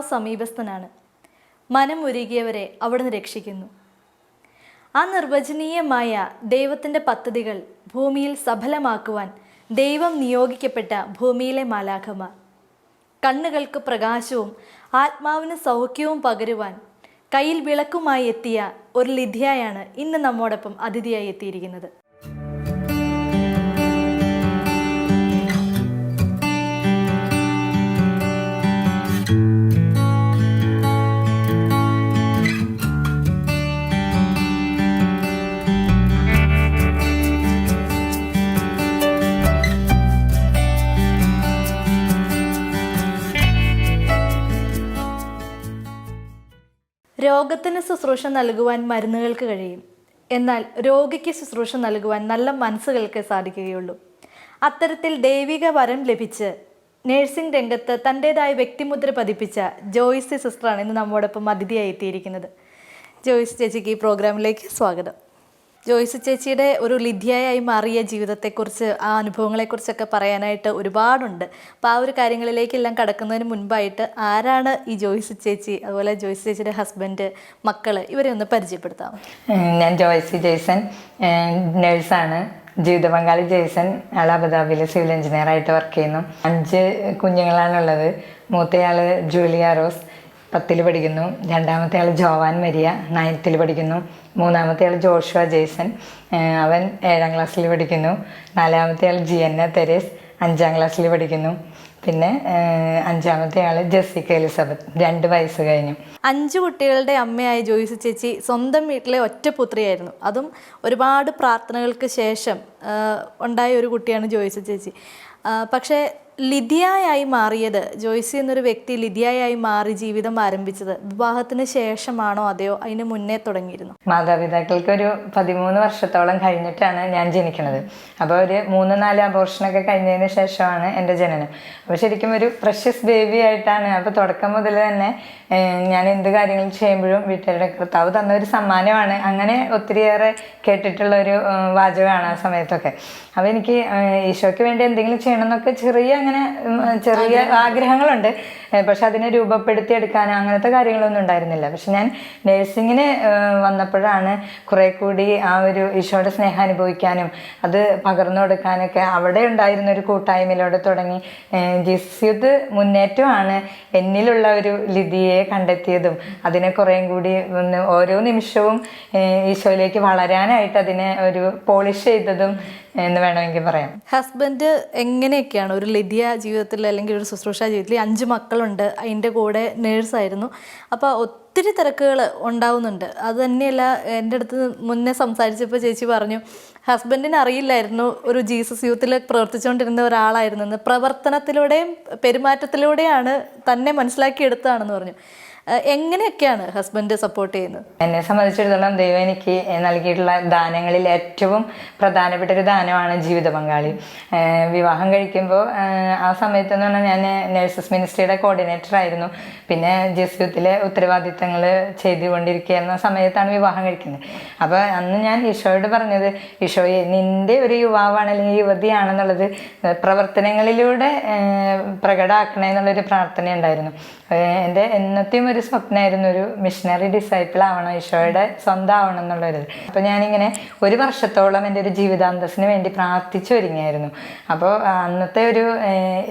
കർത്താവ് സമീപസ്ഥനാണ് മനമൊരുകിയവരെ അവിടുന്ന് രക്ഷിക്കുന്നു. ആ നിർവചനീയമായ ദൈവത്തിന്റെ പദ്ധതികൾ ഭൂമിയിൽ സഫലമാക്കുവാൻ ദൈവം നിയോഗിക്കപ്പെട്ട ഭൂമിയിലെ മാലാഖമാർ. കണ്ണുകൾക്ക് പ്രകാശവും ആത്മാവിന് സൗഖ്യവും പകരുവാൻ കയ്യിൽ വിളക്കുമായി എത്തിയ ഒരു ലിഥിയായാണ് ഇന്ന് നമ്മോടൊപ്പം അതിഥിയായി എത്തിയിരിക്കുന്നത്. രോഗത്തിന് ശുശ്രൂഷ നൽകുവാൻ മരുന്നുകൾക്ക് കഴിയും. എന്നാൽ രോഗിക്ക് ശുശ്രൂഷ നൽകുവാൻ നല്ല മനസ്സുകൾക്ക് സാധിക്കുകയുള്ളൂ. അത്തരത്തിൽ ദൈവിക വരം ലഭിച്ച് നഴ്സിംഗ് രംഗത്ത് തന്റെതായ വ്യക്തിമുദ്ര പതിപ്പിച്ച ജോയ്സി സിസ്റ്ററാണ് ഇന്ന് നമ്മോടൊപ്പം അതിഥിയായി എത്തിയിരിക്കുന്നത്. ജോയ്സ് ചേച്ചിക്ക് ഈ പ്രോഗ്രാമിലേക്ക് സ്വാഗതം. ജോയ്സ് ചേച്ചിയുടെ ഒരു ലിഥിയായി മാറിയ ജീവിതത്തെക്കുറിച്ച് ആ അനുഭവങ്ങളെക്കുറിച്ചൊക്കെ പറയാനായിട്ട് ഒരുപാടുണ്ട്. അപ്പോൾ ആ ഒരു കാര്യങ്ങളിലേക്കെല്ലാം കടക്കുന്നതിന് മുൻപായിട്ട് ആരാണ് ഈ ജോയ്സ് ചേച്ചി അതുപോലെ ജോയ്സ് ചേച്ചിയുടെ ഹസ്ബൻഡ് മക്കൾ ഇവരെ ഒന്ന് പരിചയപ്പെടുത്താം ഞാൻ ജോയ്സി ജെയ്സൺ നേഴ്സാണ്. ജീവിത പങ്കാളി ജെയ്സൺ ആൾ അബുദാബിയിൽ സിവിൽ എഞ്ചിനീയറായിട്ട് വർക്ക് ചെയ്യുന്നു. അഞ്ച് കുഞ്ഞുങ്ങളാണുള്ളത്. മൂത്തയാൾ ജൂലിയ റോസ് പത്തിൽ പഠിക്കുന്നു. രണ്ടാമത്തെ ആൾ ജോവാൻ മരിയ നയൻത്തിൽ പഠിക്കുന്നു. മൂന്നാമത്തെ ആൾ ജോഷുവ ജേസൺ അവൻ ഏഴാം ക്ലാസ്സിൽ പഠിക്കുന്നു. നാലാമത്തെ ആൾ ജിയന്ന തെരേസ് അഞ്ചാം ക്ലാസ്സിൽ പഠിക്കുന്നു. പിന്നെ അഞ്ചാമത്തെ ആൾ ജെസ്സിക്ക എലിസബത്ത് രണ്ട് വയസ്സ് കഴിഞ്ഞു. അഞ്ച് കുട്ടികളുടെ അമ്മയായ ജോയിസ് ചേച്ചി സ്വന്തം വീട്ടിലെ ഒറ്റ പുത്രിയായിരുന്നു. അതും ഒരുപാട് പ്രാർത്ഥനകൾക്ക് ശേഷം ഉണ്ടായ ഒരു കുട്ടിയാണ് ജോയിസ് ചേച്ചി. പക്ഷേ ലിതിയായി മാറിയത്? ജോയ്സി എന്നൊരു വ്യക്തി ലിതിയായി മാറി ജീവിതം ആരംഭിച്ചത് വിവാഹത്തിന് ശേഷമാണോ? അതെയോ അതിന് മുന്നേ തുടങ്ങിയിരുന്നു? മാതാപിതാക്കൾക്ക് ഒരു പതിമൂന്ന് വർഷത്തോളം കഴിഞ്ഞിട്ടാണ് ഞാൻ ജനിക്കുന്നത്. അപ്പോൾ ഒരു മൂന്ന് നാല് അബോർഷനൊക്കെ കഴിഞ്ഞതിന് ശേഷമാണ് എന്റെ ജനനം. അപ്പോൾ ശരിക്കും ഒരു പ്രഷ്യസ് ബേബി ആയിട്ടാണ്. അപ്പോൾ തുടക്കം മുതൽ തന്നെ ഞാൻ എന്ത് കാര്യങ്ങൾ ചെയ്യുമ്പോഴും വീട്ടുകാരുടെ കർത്താവ് തന്ന ഒരു സമ്മാനമാണ്. അങ്ങനെ ഒത്തിരിയേറെ കേട്ടിട്ടുള്ള ഒരു വാചകമാണ് ആ സമയത്തൊക്കെ. അപ്പോൾ എനിക്ക് ഈശോയ്ക്ക് വേണ്ടി എന്തെങ്കിലും ചെയ്യണമെന്നൊക്കെ ചെറിയ അങ്ങനെ ചെറിയ ആഗ്രഹങ്ങളുണ്ട്. പക്ഷെ അതിനെ രൂപപ്പെടുത്തി എടുക്കാൻ അങ്ങനത്തെ കാര്യങ്ങളൊന്നും ഉണ്ടായിരുന്നില്ല. പക്ഷെ ഞാൻ നേഴ്സിങ്ങിന് വന്നപ്പോഴാണ് കുറെ കൂടി ആ ഒരു ഈശോയുടെ സ്നേഹം അനുഭവിക്കാനും അത് പകർന്നു കൊടുക്കാനൊക്കെ അവിടെ ഉണ്ടായിരുന്ന ഒരു കൂട്ടായ്മയിലൂടെ തുടങ്ങി. ജീസസ് യൂത്ത് മുന്നേറ്റമാണ് എന്നിലുള്ള ഒരു ലിതിയെ കണ്ടെത്തിയതും. അതിനെ കുറേയും കൂടി ഒന്ന് ഓരോ നിമിഷവും ഈശോയിലേക്ക് വളരാനായിട്ട് അതിനെ ഒരു പോളിഷ് ചെയ്തതും എന്ന് വേണമെങ്കിൽ പറയാം. ഹസ്ബൻഡ് എങ്ങനെയൊക്കെയാണ് ഒരു ലിദിയ ജീവിതത്തിൽ അല്ലെങ്കിൽ ഒരു ശുശ്രൂഷ ജീവിതത്തിൽ അഞ്ച് മക്കളുണ്ട് അതിന്റെ കൂടെ നേഴ്സായിരുന്നു അപ്പോൾ ഒത്തിരി തിരക്കുകൾ ഉണ്ടാവുന്നുണ്ട്. അത് തന്നെയല്ല എന്റെ അടുത്ത് മുന്നേ സംസാരിച്ചപ്പോൾ ചേച്ചി പറഞ്ഞു ഹസ്ബൻഡിന് അറിയില്ലായിരുന്നു ഒരു ജീസസ് യൂത്തിൽ പ്രവർത്തിച്ചുകൊണ്ടിരുന്ന ഒരാളായിരുന്നെന്ന് പ്രവർത്തനത്തിലൂടെയും പെരുമാറ്റത്തിലൂടെയാണ് തന്നെ മനസ്സിലാക്കിയെടുത്തതാണെന്ന് പറഞ്ഞു. എങ്ങനെയൊക്കെയാണ് ഹസ്ബൻഡ് സപ്പോർട്ട് ചെയ്യുന്നത്? എന്നെ സംബന്ധിച്ചിടത്തോളം ദൈവം എനിക്ക് നൽകിയിട്ടുള്ള ദാനങ്ങളിൽ ഏറ്റവും പ്രധാനപ്പെട്ട ഒരു ദാനമാണ് ജീവിത പങ്കാളി. വിവാഹം കഴിക്കുമ്പോൾ ആ സമയത്ത് എന്ന് പറഞ്ഞാൽ ഞാൻ നഴ്സസ് മിനിസ്ട്രിയുടെ കോർഡിനേറ്റർ ആയിരുന്നു. പിന്നെ ജസ്യൂത്തിലെ ഉത്തരവാദിത്തങ്ങൾ ചെയ്തുകൊണ്ടിരിക്കുന്ന സമയത്താണ് വിവാഹം കഴിക്കുന്നത്. അപ്പോൾ അന്ന് ഞാൻ ഈശോയോട് പറഞ്ഞത് ഈശോയെ നിന്റെ ഒരു യുവാവാണ് അല്ലെങ്കിൽ യുവതിയാണെന്നുള്ളത് പ്രവർത്തനങ്ങളിലൂടെ പ്രകടമാക്കണമെന്നുള്ളൊരു പ്രാർത്ഥന ഉണ്ടായിരുന്നു എന്റെ എന്നത്തെയും ഒരു സ്വപ്നമായിരുന്നു ഒരു മിഷനറി ഡിസൈപ്പിൾ ആവണം ഈശോയുടെ സ്വന്തം ആവണം എന്നുള്ളൊരു അപ്പോൾ ഞാനിങ്ങനെ ഒരു വർഷത്തോളം എന്റെ ഒരു ജീവിതാന്തസ്സിന് വേണ്ടി പ്രാർത്ഥിച്ചു ഒരുങ്ങിയായിരുന്നു അപ്പോൾ അന്നത്തെ ഒരു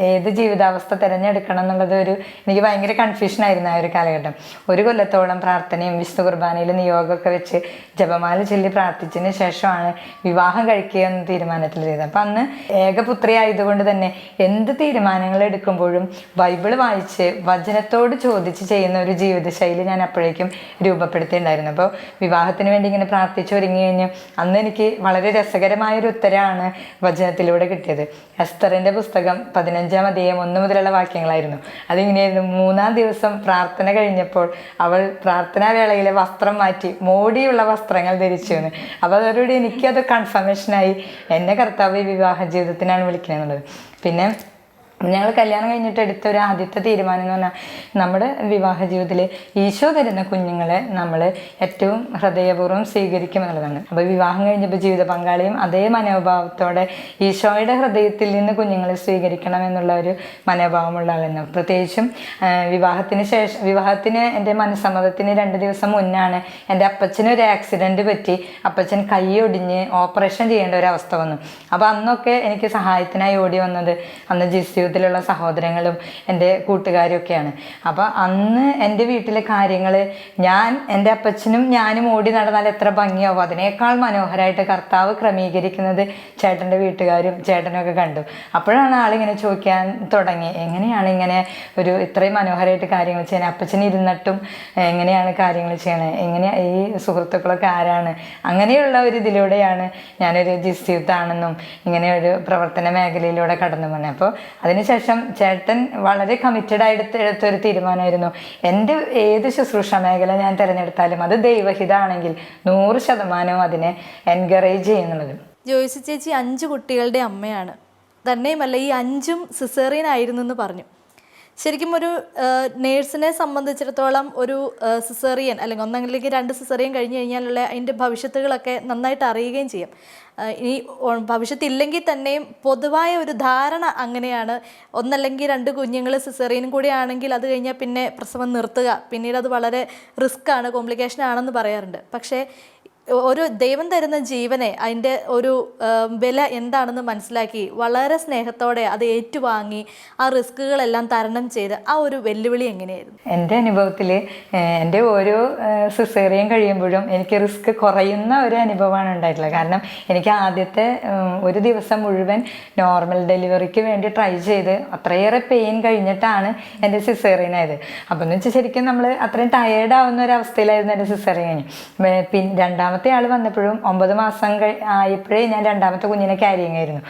ഏത് ജീവിതാവസ്ഥ തിരഞ്ഞെടുക്കണം എന്നുള്ളത് ഒരു എനിക്ക് ഭയങ്കര കൺഫ്യൂഷൻ ആയിരുന്നു ആ ഒരു കാലഘട്ടം. ഒരു കൊല്ലത്തോളം പ്രാർത്ഥനയും വിശുദ്ധ കുർബാനയിൽ നിയോഗമൊക്കെ വെച്ച് ജപമാല ചൊല്ലി പ്രാർത്ഥിച്ചതിന് ശേഷമാണ് വിവാഹം കഴിക്കുക എന്ന തീരുമാനത്തിൽ ചെയ്തത് അപ്പം അന്ന് ഏകപുത്രി ആയതുകൊണ്ട് തന്നെ എന്ത് തീരുമാനങ്ങൾ എടുക്കുമ്പോഴും ബൈബിൾ വായിച്ച് വചനത്തോട് ചോദിച്ച് ചെയ്യുന്ന ഒരു ജീവിതശൈലി ഞാൻ അപ്പോഴേക്കും രൂപപ്പെടുത്തിയിട്ടുണ്ടായിരുന്നു. അപ്പോൾ വിവാഹത്തിന് വേണ്ടി ഇങ്ങനെ പ്രാർത്ഥിച്ചു ഒരുങ്ങി കഴിഞ്ഞ് അന്ന് എനിക്ക് വളരെ രസകരമായ ഒരു ഉത്തരമാണ് വചനത്തിലൂടെ കിട്ടിയത്. എസ്തറിന്റെ പുസ്തകം പതിനഞ്ചാം അധ്യായം ഒന്ന് മുതലുള്ള വാക്യങ്ങളായിരുന്നു. അതിങ്ങനെയായിരുന്നു. മൂന്നാം ദിവസം പ്രാർത്ഥന കഴിഞ്ഞപ്പോൾ അവൾ പ്രാർത്ഥനാ വേളയിലെ വസ്ത്രം മാറ്റി മോടിയുള്ള വസ്ത്രങ്ങൾ ധരിച്ചു എന്ന്. അപ്പോൾ അതോടുകൂടി എനിക്കത് കൺഫർമേഷനായി എന്നെ കർത്താവ് ഈ വിവാഹ ജീവിതത്തിനാണ് വിളിക്കുന്നത് പിന്നെ ഞങ്ങൾ കല്യാണം കഴിഞ്ഞിട്ട് എടുത്ത ഒരു ആദ്യത്തെ തീരുമാനം എന്ന് പറഞ്ഞാൽ നമ്മുടെ വിവാഹ ജീവിതത്തിൽ ഈശോ തരുന്ന കുഞ്ഞുങ്ങളെ നമ്മൾ ഏറ്റവും ഹൃദയപൂർവം സ്വീകരിക്കും എന്നുള്ളതാണ്. അപ്പോൾ വിവാഹം കഴിഞ്ഞപ്പോൾ ജീവിത പങ്കാളിയും അതേ മനോഭാവത്തോടെ ഈശോയുടെ ഹൃദയത്തിൽ നിന്ന് കുഞ്ഞുങ്ങളെ സ്വീകരിക്കണം എന്നുള്ള ഒരു മനോഭാവമുള്ള ആളാണ്. പ്രത്യേകിച്ചും വിവാഹത്തിന് ശേഷം വിവാഹത്തിന് എന്റെ മനസ്സമ്മതത്തിന് രണ്ട് ദിവസം മുന്നാണ് എന്റെ അപ്പച്ചന് ഒരു ആക്സിഡന്റ് പറ്റി അപ്പച്ചൻ കൈ ഒടിഞ്ഞ് ഓപ്പറേഷൻ ചെയ്യേണ്ട ഒരു അവസ്ഥ വന്നു. അപ്പോൾ അന്നൊക്കെ എനിക്ക് സഹായത്തിനായി ഓടി വന്നത് അന്ന് ജിസ് യൂത്തിലുള്ള സഹോദരങ്ങളും എന്റെ കൂട്ടുകാരും ഒക്കെയാണ് അപ്പോൾ അന്ന് എന്റെ വീട്ടിലെ കാര്യങ്ങൾ ഞാൻ എന്റെ അപ്പച്ചനും ഞാനും ഓടി നടന്നാൽ എത്ര ഭംഗിയാവും. അതിനേക്കാൾ മനോഹരമായിട്ട് കർത്താവ് ക്രമീകരിക്കുന്നത് ചേട്ടന്റെ വീട്ടുകാരും ചേട്ടനൊക്കെ കണ്ടു. അപ്പോഴാണ് ആളിങ്ങനെ ചോദിക്കാൻ തുടങ്ങി എങ്ങനെയാണ് ഇങ്ങനെ ഒരു ഇത്രയും മനോഹരമായിട്ട് കാര്യങ്ങൾ ചെയ്യാൻ അപ്പച്ചൻ ഇരുന്നിട്ടും എങ്ങനെയാണ് കാര്യങ്ങൾ ചെയ്യണത് എങ്ങനെ ഈ സുഹൃത്തുക്കളൊക്കെ ആരാണ്? അങ്ങനെയുള്ള ഒരു ഇതിലൂടെയാണ് ഞാനൊരു ജിസ്യൂത്താണെന്നും ഇങ്ങനെ ഒരു പ്രവർത്തന മേഖലയിലൂടെ കടന്നു പോകുന്നത് അപ്പോൾ അതിനുശേഷം ചേട്ടൻ വളരെ കമ്മിറ്റഡ് ആയിട്ട് എടുത്ത ഒരു തീരുമാനമായിരുന്നു. എന്റെ ഏത് ശുശ്രൂഷ മേഖല ഞാൻ തിരഞ്ഞെടുത്താലും അത് ദൈവഹിതമാണെങ്കിൽ നൂറ് ശതമാനവും അതിനെ എൻകറേജ് ചെയ്യുന്നുള്ളത്. ജോയിസ് ചേച്ചി അഞ്ച് കുട്ടികളുടെ അമ്മയാണ്. തന്നെയുമല്ല ഈ അഞ്ചും സിസേറിയൻ ആയിരുന്നു എന്ന് പറഞ്ഞു. ശരിക്കും ഒരു നേഴ്സിനെ സംബന്ധിച്ചിടത്തോളം ഒരു സിസേറിയൻ അല്ലെങ്കിൽ ഒന്നല്ലെങ്കിൽ രണ്ട് സിസേറിയൻ കഴിഞ്ഞു കഴിഞ്ഞാലുള്ള അതിന്റെ ഭവിഷ്യത്തുകളൊക്കെ നന്നായിട്ട് അറിയുകയും ചെയ്യും. ഇനി ഭവിഷ്യത്തില്ലെങ്കിൽ തന്നെയും പൊതുവായ ഒരു ധാരണ അങ്ങനെയാണ്. ഒന്നല്ലെങ്കിൽ രണ്ട് കുഞ്ഞുങ്ങൾ സിസേറിയനും കൂടി ആണെങ്കിൽ അത് കഴിഞ്ഞാൽ പിന്നെ പ്രസവം നിർത്തുക. പിന്നീട് അത് വളരെ റിസ്ക് ആണ് കോംപ്ലിക്കേഷൻ ആണെന്ന് പറയാറുണ്ട്. പക്ഷേ ഒരു ദൈവം തരുന്ന ജീവനെ അതിന്റെ ഒരു വില എന്താണെന്ന് മനസ്സിലാക്കി വളരെ സ്നേഹത്തോടെ അത് ഏറ്റുവാങ്ങി ആ റിസ്കുകളെല്ലാം തരണം ചെയ്ത് ആ ഒരു വെല്ലുവിളി എങ്ങനെയായിരുന്നു? എന്റെ അനുഭവത്തിൽ എന്റെ ഓരോ സിസേറിയൻ കഴിയുമ്പോഴും എനിക്ക് റിസ്ക് കുറയുന്ന ഒരു അനുഭവമാണ് ഉണ്ടായിട്ടുള്ളത്. കാരണം എനിക്ക് ആദ്യത്തെ ഒരു ദിവസം മുഴുവൻ നോർമൽ ഡെലിവറിക്ക് വേണ്ടി ട്രൈ ചെയ്ത് അത്രയേറെ പെയിൻ കഴിഞ്ഞിട്ടാണ് എന്റെ സിസേറിയനായത് അപ്പം എന്ന് വെച്ചാൽ ശരിക്കും നമ്മൾ അത്രയും ടയേർഡ് ആവുന്ന ഒരു അവസ്ഥയിലായിരുന്നു എന്റെ സിസേറിയൻ. പിന്നെ രണ്ടാമത്തെ ആൾ വന്നപ്പോഴും ഒമ്പത് മാസം ആയപ്പോഴേ ഞാൻ രണ്ടാമത്തെ കുഞ്ഞിനെ ക്യാരിങ് ആയിരുന്നു.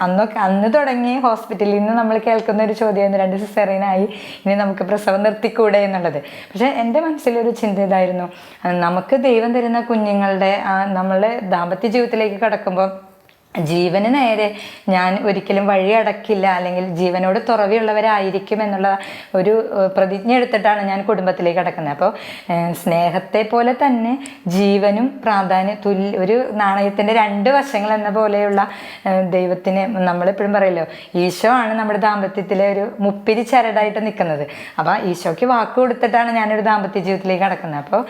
അന്നൊക്കെ അന്ന് തുടങ്ങി ഹോസ്പിറ്റലിൽ നിന്ന് നമ്മൾ കേൾക്കുന്ന ഒരു ചോദ്യമായിരുന്നു രണ്ട് സിസേറിയനായി ഇനി നമുക്ക് പ്രസവം നിർത്തിക്കൂടെ? എന്നുള്ളത്. പക്ഷേ എന്റെ മനസ്സിലൊരു ചിന്ത ഇതായിരുന്നു. നമുക്ക് ദൈവം തരുന്ന കുഞ്ഞുങ്ങളുടെ നമ്മൾ ദാമ്പത്യ ജീവിതത്തിലേക്ക് കടക്കുമ്പോൾ ജീവന് നേരെ ഞാൻ ഒരിക്കലും വഴി അടക്കില്ല അല്ലെങ്കിൽ ജീവനോട് തുറവിയുള്ളവരായിരിക്കും എന്നുള്ള ഒരു പ്രതിജ്ഞ എടുത്തിട്ടാണ് ഞാൻ കുടുംബത്തിലേക്ക് അടക്കുന്നത്. അപ്പോൾ സ്നേഹത്തെ പോലെ തന്നെ ജീവനും പ്രാധാന്യം തുല്യ ഒരു നാണയത്തിന്റെ രണ്ട് വശങ്ങൾ എന്ന പോലെയുള്ള ദൈവത്തിന് നമ്മളെപ്പോഴും പറയല്ലോ ഈശോ ആണ് നമ്മുടെ ദാമ്പത്യത്തിലെ ഒരു മുപ്പിരി ചരടായിട്ട് നിൽക്കുന്നത്. അപ്പോൾ ഈശോയ്ക്ക് വാക്ക് കൊടുത്തിട്ടാണ് ഞാനൊരു ദാമ്പത്യ ജീവിതത്തിലേക്ക് കടക്കുന്നത്. അപ്പോൾ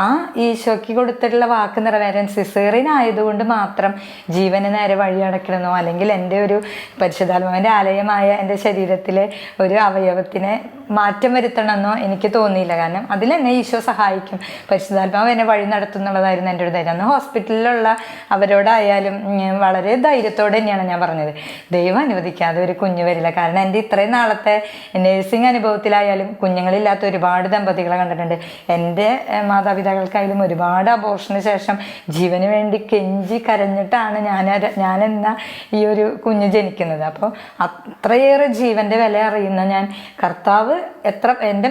ആ ഈശോയ്ക്ക് കൊടുത്തിട്ടുള്ള വാക്ക് നിറവേറാൻ സിസേറിനായതുകൊണ്ട് മാത്രം ജീവന് നേരെ വഴി അടക്കണമെന്നോ അല്ലെങ്കിൽ എന്റെ ഒരു പരിശുദ്ധാത്മാവിന്റെ ആലയമായ എന്റെ ശരീരത്തിലെ ഒരു അവയവത്തിനെ മാറ്റം വരുത്തണമെന്നോ എനിക്ക് തോന്നിയില്ല. കാരണം അതിൽ എന്നെ ഈശോ സഹായിക്കും. പരിശുദ്ധാത്മാവ് എന്നെ വഴി നടത്തുന്നുള്ളതായിരുന്നു എന്റെ ഒരു ധൈര്യം. അന്ന് ഹോസ്പിറ്റലിലുള്ള അവരോടായാലും വളരെ ധൈര്യത്തോടെ തന്നെയാണ് ഞാൻ പറഞ്ഞത്. ദൈവം അനുവദിക്കാതെ ഒരു കുഞ്ഞ് വരില്ല. കാരണം എന്റെ ഇത്രയും നാളത്തെ നേഴ്സിംഗ് അനുഭവത്തിലായാലും കുഞ്ഞുങ്ങളില്ലാത്ത ഒരുപാട് ദമ്പതികളെ കണ്ടിട്ടുണ്ട്. എന്റെ മാതാപിതാക്കൾക്കായാലും ഒരുപാട് അബോർഷന് ശേഷം ജീവന് വേണ്ടി കെഞ്ചി കരഞ്ഞിട്ടാണ് ഞാൻ ഞാനെന്ന ഈ ഒരു കുഞ്ഞ് ജനിക്കുന്നത്. അപ്പോൾ അത്രയേറെ ജീവന്റെ വില അറിയുന്ന ഞാൻ കർത്താവ് എത്ര എന്റെ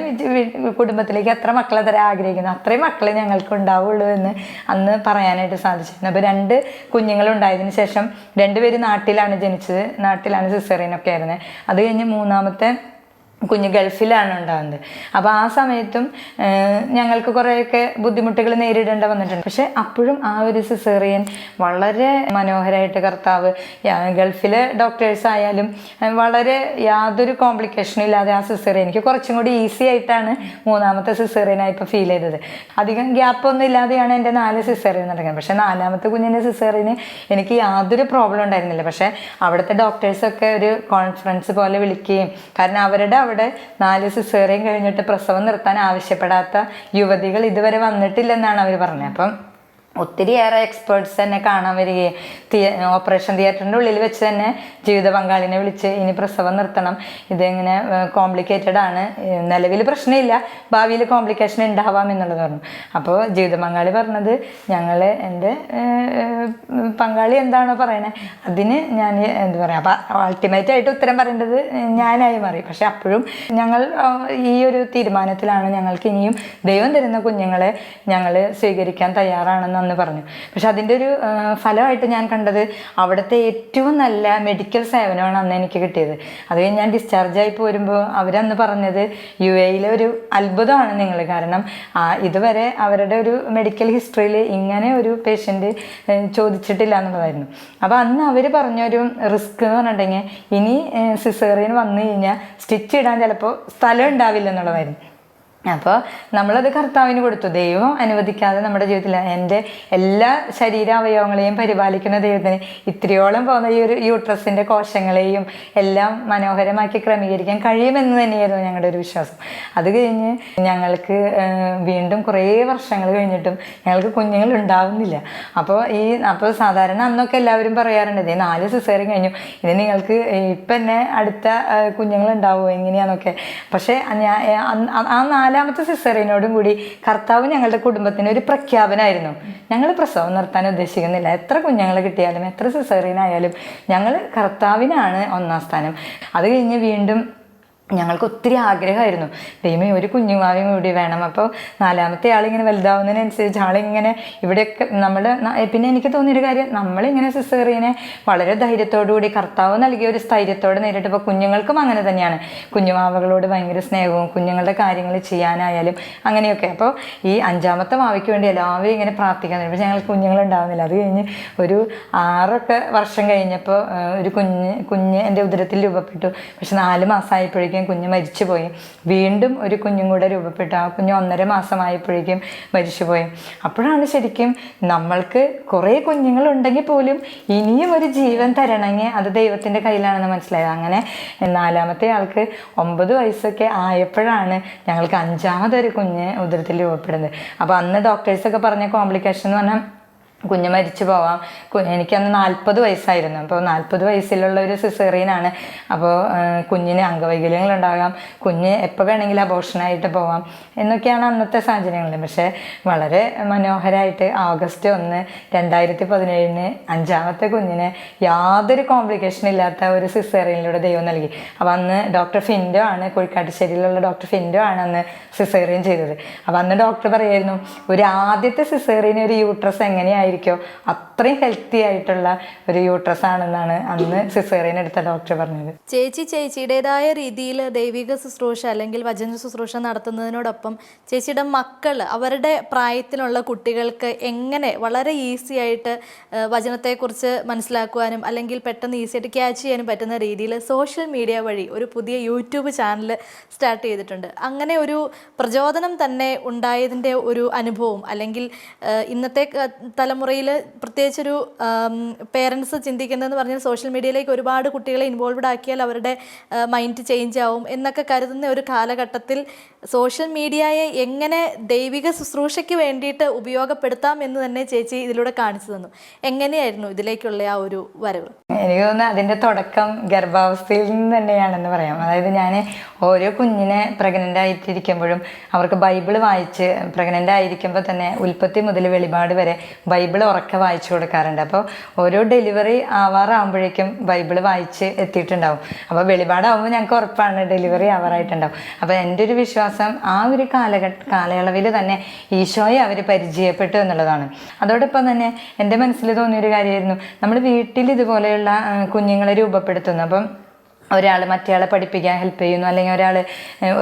കുടുംബത്തിലേക്ക് എത്ര മക്കളെ തരാൻ ആഗ്രഹിക്കുന്നു അത്രയും മക്കളെ ഞങ്ങൾക്ക് ഉണ്ടാവുള്ളൂ എന്ന് അന്ന് പറയാനായിട്ട് സാധിച്ചിരുന്നു. അപ്പോൾ രണ്ട് കുഞ്ഞുങ്ങളുണ്ടായതിന് ശേഷം രണ്ടുപേര് നാട്ടിലാണ് ജനിച്ചത്. നാട്ടിലാണ് സിസേറിയനൊക്കെ ആയിരുന്നത് അത് കഴിഞ്ഞ് മൂന്നാമത്തെ കുഞ്ഞ് ഗൾഫിലാണ് ഉണ്ടാകുന്നത് അപ്പോൾ ആ സമയത്തും ഞങ്ങൾക്ക് കുറേയൊക്കെ ബുദ്ധിമുട്ടുകൾ നേരിടേണ്ട വന്നിട്ടുണ്ട്. പക്ഷെ അപ്പോഴും ആ ഒരു സിസേറിയൻ വളരെ മനോഹരമായിട്ട് കർത്താവ് ഗൾഫിലെ ഡോക്ടേഴ്സ് ആയാലും വളരെ യാതൊരു കോംപ്ലിക്കേഷനും ഇല്ലാതെ ആ സിസേറിയൻ എനിക്ക് കുറച്ചും കൂടി ഈസി ആയിട്ടാണ് മൂന്നാമത്തെ സിസേറിയനായി ഇപ്പോൾ ഫീൽ ചെയ്തത്. അധികം ഗ്യാപ്പൊന്നും ഇല്ലാതെയാണ് എന്റെ നാല് സിസേറിയൻ നടക്കുന്നത്. പക്ഷേ നാലാമത്തെ കുഞ്ഞിന്റെ സിസേറിയന് എനിക്ക് യാതൊരു പ്രോബ്ലം ഉണ്ടായിരുന്നില്ല. പക്ഷേ അവിടുത്തെ ഡോക്ടേഴ്സൊക്കെ ഒരു കോൺഫറൻസ് പോലെ വിളിക്കുകയും കാരണം അവരുടെ അവിടെ നാല് സിസേറിയൻ കഴിഞ്ഞിട്ട് പ്രസവം നിർത്താൻ ആവശ്യപ്പെടാത്ത യുവതികൾ ഇതുവരെ വന്നിട്ടില്ലെന്നാണ് അവർ പറഞ്ഞത്. അപ്പം ഒത്തിരിയേറെ എക്സ്പേർട്സ് തന്നെ കാണാൻ വരികയും തിയ ഓപ്പറേഷൻ തിയേറ്ററിന്റെ ഉള്ളിൽ വെച്ച് തന്നെ ജീവിത പങ്കാളിനെ വിളിച്ച് ഇനി പ്രസവം നിർത്തണം. ഇതെങ്ങനെ കോംപ്ലിക്കേറ്റഡ് ആണ്. നിലവിൽ പ്രശ്നമില്ല. ഭാവിയിൽ കോംപ്ലിക്കേഷൻ ഉണ്ടാവാം എന്നുള്ളത് പറഞ്ഞു. അപ്പോൾ ജീവിത പങ്കാളി പറഞ്ഞത് ഞങ്ങൾ എന്റെ പങ്കാളി എന്താണോ പറയണേ അതിന് ഞാൻ എന്ത് പറയുക അപ്പോൾ അൾട്ടിമേറ്റ് ആയിട്ട് ഉത്തരം പറയേണ്ടത് ഞാനായി മാറി. പക്ഷെ അപ്പോഴും ഞങ്ങൾ ഈ ഒരു തീരുമാനത്തിലാണ് ഞങ്ങൾക്ക് ഇനിയും ദൈവം തരുന്ന കുഞ്ഞുങ്ങളെ ഞങ്ങൾ സ്വീകരിക്കാൻ തയ്യാറാണെന്ന് അന്ന് പറഞ്ഞു. പക്ഷെ അതിന്റെ ഒരു ഫലമായിട്ട് ഞാൻ കണ്ടത് അവിടുത്തെ ഏറ്റവും നല്ല മെഡിക്കൽ സേവനമാണ് അന്ന് എനിക്ക് കിട്ടിയത്. അത് കഴിഞ്ഞ് ഞാൻ ഡിസ്ചാർജായി പോരുമ്പോൾ അവരന്ന് പറഞ്ഞത് യു എയിലെ ഒരു അത്ഭുതമാണ് നിങ്ങൾ. കാരണം ഇതുവരെ അവരുടെ ഒരു മെഡിക്കൽ ഹിസ്റ്ററിയിൽ ഇങ്ങനെ ഒരു പേഷ്യന്റ് ചോദിച്ചിട്ടില്ല എന്നുള്ളതായിരുന്നു. അപ്പോൾ അന്ന് അവർ പറഞ്ഞൊരു റിസ്ക് എന്ന് പറഞ്ഞിട്ടുണ്ടെങ്കിൽ ഇനി സിസേറിയൻ വന്നു കഴിഞ്ഞാൽ സ്റ്റിച്ച് ഇടാൻ ചിലപ്പോൾ സ്ഥലം ഉണ്ടാവില്ല എന്നുള്ളതായിരുന്നു. അപ്പോൾ നമ്മളത് കർത്താവിന് കൊടുത്തു. ദൈവം അനുവദിക്കാതെ നമ്മുടെ ജീവിതത്തിൽ എന്റെ എല്ലാ ശരീരാവയവങ്ങളെയും പരിപാലിക്കുന്ന ദൈവത്തിന് ഇത്രയോളം പോകുന്ന ഈ ഒരു യൂട്രസിന്റെ കോശങ്ങളെയും എല്ലാം മനോഹരമാക്കി ക്രമീകരിക്കാൻ കഴിയുമെന്ന് തന്നെയായിരുന്നു ഞങ്ങളുടെ ഒരു വിശ്വാസം. അത് കഴിഞ്ഞ് ഞങ്ങൾക്ക് വീണ്ടും കുറേ വർഷങ്ങൾ കഴിഞ്ഞിട്ടും ഞങ്ങൾക്ക് കുഞ്ഞുങ്ങൾ ഉണ്ടാവുന്നില്ല. അപ്പോൾ ഈ അപ്പോൾ സാധാരണ അന്നൊക്കെ എല്ലാവരും പറയാറുണ്ട് ഇതേ നാല് സിസേറിയൻ കഴിഞ്ഞു. ഇത് നിങ്ങൾക്ക് ഇപ്പം തന്നെ അടുത്ത കുഞ്ഞുങ്ങൾ ഉണ്ടാവുമോ? എങ്ങനെയാണെന്നൊക്കെ പക്ഷേ ഞാൻ ആ- ആ നാലാമത്തെ സിസ്റ്ററിനോടും കൂടി കർത്താവ് ഞങ്ങളുടെ കുടുംബത്തിന് ഒരു പ്രഖ്യാപനമായിരുന്നു ഞങ്ങൾ പ്രസവം നിർത്താൻ ഉദ്ദേശിക്കുന്നില്ല. എത്ര കുഞ്ഞുങ്ങൾ കിട്ടിയാലും എത്ര സിസ്റ്ററിനായാലും ഞങ്ങൾ കർത്താവിനാണ് ഒന്നാം സ്ഥാനം. അത് കഴിഞ്ഞ് വീണ്ടും ഞങ്ങൾക്ക് ഒത്തിരി ആഗ്രഹമായിരുന്നു. ദൈവമേ ഒരു കുഞ്ഞുമാവിയും കൂടി വേണം. അപ്പോൾ നാലാമത്തെ ആളിങ്ങനെ വലുതാവുന്നതിനനുസരിച്ച് ആളിങ്ങനെ ഇവിടെയൊക്കെ നമ്മൾ പിന്നെ എനിക്ക് തോന്നിയൊരു കാര്യം നമ്മളിങ്ങനെ സിസേറിയനെ വളരെ ധൈര്യത്തോടു കൂടി കർത്താവ് നൽകിയ ഒരു സ്ഥൈര്യത്തോടെ നേരിട്ടപ്പോൾ കുഞ്ഞുങ്ങൾക്കും അങ്ങനെ തന്നെയാണ്. കുഞ്ഞുമാവകളോട് ഭയങ്കര സ്നേഹവും കുഞ്ഞുങ്ങളുടെ കാര്യങ്ങൾ ചെയ്യാനായാലും അങ്ങനെയൊക്കെ. അപ്പോൾ ഈ അഞ്ചാമത്തെ മാവയ്ക്ക് വേണ്ടി എല്ലാവരും ഇങ്ങനെ പ്രാർത്ഥിക്കാൻ. പക്ഷേ ഞങ്ങൾക്ക് കുഞ്ഞുങ്ങളുണ്ടാവുന്നില്ല. അത് കഴിഞ്ഞ് ഒരു ആറൊക്കെ വർഷം കഴിഞ്ഞപ്പോൾ ഒരു കുഞ്ഞ് കുഞ്ഞ് എന്റെ ഉദരത്തിൽ രൂപപ്പെട്ടു. പക്ഷെ നാല് മാസമായപ്പോഴേക്കും കുഞ്ഞ് മരിച്ചുപോയി. വീണ്ടും ഒരു കുഞ്ഞും കൂടെ രൂപപ്പെട്ടു. ആ കുഞ്ഞ് ഒന്നര മാസമായപ്പോഴേക്കും മരിച്ചുപോയി. അപ്പോഴാണ് ശരിക്കും നമ്മൾക്ക് കുറേ കുഞ്ഞുങ്ങളുണ്ടെങ്കിൽ പോലും ഇനിയും ഒരു ജീവൻ തരണമെങ്കിൽ അത് ദൈവത്തിന്റെ കയ്യിലാണെന്ന് മനസ്സിലായത്. അങ്ങനെ നാലാമത്തെ ആൾക്ക് ഒമ്പത് വയസ്സൊക്കെ ആയപ്പോഴാണ് ഞങ്ങൾക്ക് അഞ്ചാമതൊരു കുഞ്ഞ് ഉദരത്തിൽ രൂപപ്പെടുന്നത്. അപ്പോൾ അന്ന് ഡോക്ടേഴ്സൊക്കെ പറഞ്ഞ കോംപ്ലിക്കേഷൻ എന്ന് പറഞ്ഞാൽ കുഞ്ഞ് മരിച്ചു പോവാം. എനിക്കന്ന് നാൽപ്പത് വയസ്സായിരുന്നു. അപ്പോൾ നാൽപ്പത് വയസ്സിലുള്ള ഒരു സിസേറിയനാണ്. അപ്പോൾ കുഞ്ഞിന് അംഗവൈകല്യങ്ങൾ ഉണ്ടാകാം കുഞ്ഞ് എപ്പോൾ വേണമെങ്കിലും അബോഷനായിട്ട് പോവാം എന്നൊക്കെയാണ് അന്നത്തെ സാഹചര്യങ്ങൾ പക്ഷേ വളരെ മനോഹരമായിട്ട് ഓഗസ്റ്റ് ഒന്ന് രണ്ടായിരത്തി പതിനേഴിന് അഞ്ചാമത്തെ കുഞ്ഞിന് യാതൊരു കോംപ്ലിക്കേഷൻ ഇല്ലാത്ത ഒരു സിസേറിയനിലൂടെ ദൈവം നൽകി. അപ്പോൾ അന്ന് ഡോക്ടർ ഫിൻഡോ ആണ് കോഴിക്കാട്ടുശ്ശേരിയിലുള്ള ഡോക്ടർ ഫിൻഡോ ആണ് അന്ന് സിസേറിയൻ ചെയ്തത്. അപ്പോൾ അന്ന് ഡോക്ടർ പറയായിരുന്നു ഒരു ആദ്യത്തെ സിസേറിയൻ ഒരു യൂട്രസ് എങ്ങനെയായിരിക്കോ അത്രയും ഹെൽത്തി ആയിട്ടുള്ള ഒരു യൂട്രസ് ആണെന്നാണ് അന്ന് സിസേറിയൻ എടുത്ത ഡോക്ടർ പറഞ്ഞത്. ചേച്ചി ചേച്ചിയുടേതായ രീതിയിൽ ദൈവിക ശുശ്രൂഷ അല്ലെങ്കിൽ വചന ശുശ്രൂഷ നടത്തുന്നതിനോടൊപ്പം ചേച്ചിയുടെ മക്കൾ അവരുടെ പ്രായത്തിലുള്ള കുട്ടികൾക്ക് എങ്ങനെ വളരെ ഈസി ആയിട്ട് വചനത്തെക്കുറിച്ച് മനസ്സിലാക്കുവാനും അല്ലെങ്കിൽ പെട്ടെന്ന് ഈസി ആയിട്ട് ക്യാച്ച് ചെയ്യാനും പറ്റുന്ന രീതിയിൽ സോഷ്യൽ മീഡിയ വഴി ഒരു പുതിയ യൂട്യൂബ് ചാനൽ സ്റ്റാർട്ട് ചെയ്തിട്ടുണ്ട്. അങ്ങനെ ഒരു പ്രചോദനം തന്നെ ഉണ്ടായതിന്റെ ഒരു അനുഭവം അല്ലെങ്കിൽ ഇന്നത്തെ ഇന്നത്തെ തലമുറയിൽ പ്രത്യേകിച്ചൊരു പേരൻസ് ചിന്തിക്കുന്നതെന്ന് പറഞ്ഞാൽ സോഷ്യൽ മീഡിയയിലേക്ക് ഒരുപാട് കുട്ടികളെ ഇൻവോൾവ്ഡ് ആക്കിയാൽ അവരുടെ മൈൻഡ് ചേഞ്ച് ആവും എന്നൊക്കെ കരുതുന്ന ഒരു കാലഘട്ടത്തിൽ സോഷ്യൽ മീഡിയയെ എങ്ങനെ ദൈവിക ശുശ്രൂഷയ്ക്ക് വേണ്ടിയിട്ട് ഉപയോഗപ്പെടുത്താം എന്ന് തന്നെ ചേച്ചി ഇതിലൂടെ കാണിച്ചു തന്നു. എങ്ങനെയായിരുന്നു ഇതിലേക്കുള്ള ആ ഒരു വരവ്? എനിക്ക് തോന്നുന്നു അതിന്റെ തുടക്കം ഗർഭാവസ്ഥയിൽ നിന്ന് തന്നെയാണെന്ന് പറയാം. അതായത് ഞാൻ ഓരോ കുഞ്ഞിനെ പ്രഗ്നന്റ് ആയിട്ടിരിക്കുമ്പോഴും അവർക്ക് ബൈബിൾ വായിച്ച് പ്രഗ്നന്റ് ആയിരിക്കുമ്പോൾ തന്നെ ഉൽപ്പത്തി മുതൽ വെളിപാട് വരെ ബൈബിൾ ഉറക്കെ വായിച്ചു കൊടുക്കാറുണ്ട്. അപ്പോൾ ഓരോ ഡെലിവറി ആവാറാകുമ്പോഴേക്കും ബൈബിൾ വായിച്ച് എത്തിയിട്ടുണ്ടാവും. അപ്പോൾ വെളിപാടാകുമ്പോൾ ഞങ്ങൾക്ക് ഉറപ്പാണ് ഡെലിവറി ആവാറായിട്ടുണ്ടാവും. അപ്പോൾ എന്റെ ഒരു വിശ്വാസം ആ ഒരു കാലഘട്ട കാലയളവിൽ തന്നെ ഈശോയെ അവർ പരിചയപ്പെട്ടു എന്നുള്ളതാണ്. അതോടൊപ്പം തന്നെ എന്റെ മനസ്സിൽ തോന്നിയൊരു കാര്യമായിരുന്നു നമ്മൾ വീട്ടിൽ ഇതുപോലെയുള്ള കുഞ്ഞുങ്ങളെ രൂപപ്പെടുത്തുന്നു. അപ്പം ഒരാൾ മറ്റേയാളെ പഠിപ്പിക്കാൻ ഹെൽപ്പ് ചെയ്യുന്നു. അല്ലെങ്കിൽ ഒരാൾ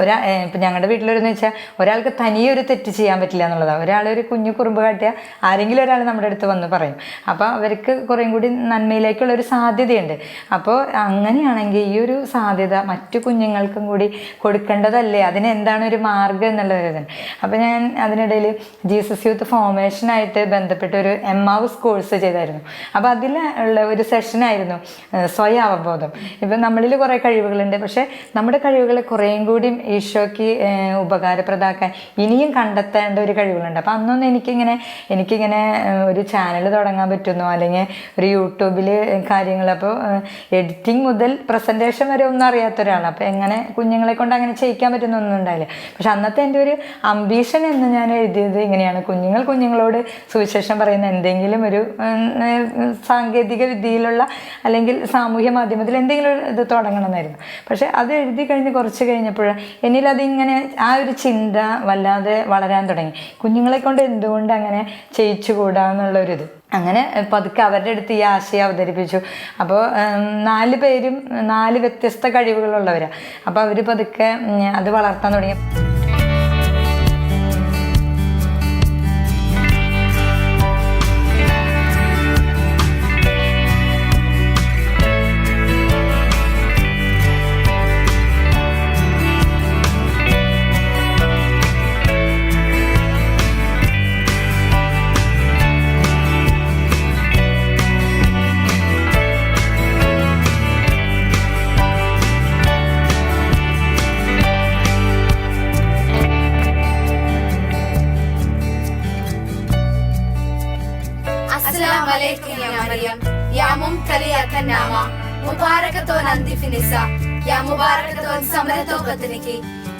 ഒരാ ഇപ്പം ഞങ്ങളുടെ വീട്ടിലൊരെന്ന് വെച്ചാൽ ഒരാൾക്ക് തനിയെ ഒരു തെറ്റ് ചെയ്യാൻ പറ്റില്ല എന്നുള്ളതാണ് ഒരാൾ ഒരു കുഞ്ഞു കുറുമ്പ് കാട്ടിയാൽ ആരെങ്കിലും ഒരാൾ നമ്മുടെ അടുത്ത് വന്ന് പറയും. അപ്പോൾ അവർക്ക് കുറേം കൂടി നന്മയിലേക്കുള്ള ഒരു സാധ്യതയുണ്ട്. അപ്പോൾ അങ്ങനെയാണെങ്കിൽ ഈ ഒരു സാധ്യത മറ്റു കുഞ്ഞുങ്ങൾക്കും കൂടി കൊടുക്കേണ്ടതല്ലേ? അതിന് എന്താണ് ഒരു മാർഗം എന്നുള്ളത് അപ്പോൾ ഞാൻ അതിനിടയിൽ ജീസസ് യൂത്ത് ഫോമേഷനായിട്ട് ബന്ധപ്പെട്ട ഒരു എം ഹൗസ് കോഴ്സ് ചെയ്തായിരുന്നു. അപ്പോൾ അതിലുള്ള ഒരു സെഷനായിരുന്നു സ്വയം അവബോധം ഇപ്പം നമ്മളിൽ കുറേ കഴിവുകളുണ്ട്. പക്ഷേ നമ്മുടെ കഴിവുകളെ കുറേയും കൂടി ഈശോയ്ക്ക് ഉപകാരപ്രദമാക്കാൻ ഇനിയും കണ്ടെത്തേണ്ട ഒരു കഴിവുകളുണ്ട്. അപ്പോൾ അന്നൊന്നും എനിക്കിങ്ങനെ എനിക്കിങ്ങനെ ഒരു ചാനൽ തുടങ്ങാൻ പറ്റുന്നു. അല്ലെങ്കിൽ ഒരു യൂട്യൂബിൽ കാര്യങ്ങൾ. അപ്പോൾ എഡിറ്റിംഗ് മുതൽ പ്രസന്റേഷൻ വരെ ഒന്നും അറിയാത്ത ഒരാളാണ്. അപ്പോൾ എങ്ങനെ കുഞ്ഞുങ്ങളെ കൊണ്ട് അങ്ങനെ ചെയ്യിക്കാൻ പറ്റുന്നൊന്നും ഉണ്ടായില്ല. പക്ഷെ അന്നത്തെ എന്റെ ഒരു അംബീഷൻ എന്ന് ഞാൻ എഴുതിയത് ഇങ്ങനെയാണ്. കുഞ്ഞുങ്ങൾ കുഞ്ഞുങ്ങളോട് സുവിശേഷം പറയുന്ന എന്തെങ്കിലും ഒരു സാങ്കേതിക വിദ്യയിലുള്ള അല്ലെങ്കിൽ സാമൂഹ്യ മാധ്യമത്തിൽ എന്തെങ്കിലും ഇത് തുടങ്ങാൻ തുടങ്ങണം എന്നായിരുന്നു പക്ഷെ അത് എഴുതി കഴിഞ്ഞ് കുറച്ച് കഴിഞ്ഞപ്പോൾ എന്നിലതിങ്ങനെ ആ ഒരു ചിന്ത വല്ലാതെ വളരാൻ തുടങ്ങി. കുഞ്ഞുങ്ങളെ കൊണ്ട് എന്തുകൊണ്ട് അങ്ങനെ ചെയ്യിച്ചുകൂടാ എന്നുള്ളൊരിത് അങ്ങനെ പതുക്കെ അവരുടെ അടുത്ത് ഈ ആശയം അവതരിപ്പിച്ചു. അപ്പോൾ നാല് പേരും നാല് വ്യത്യസ്ത കഴിവുകളുള്ളവരാണ് അപ്പോൾ അവർ പതുക്കെ അത് വളർത്താൻ തുടങ്ങി. النعمة مباركة أنت في النساء يا مباركة ثمرة بطنك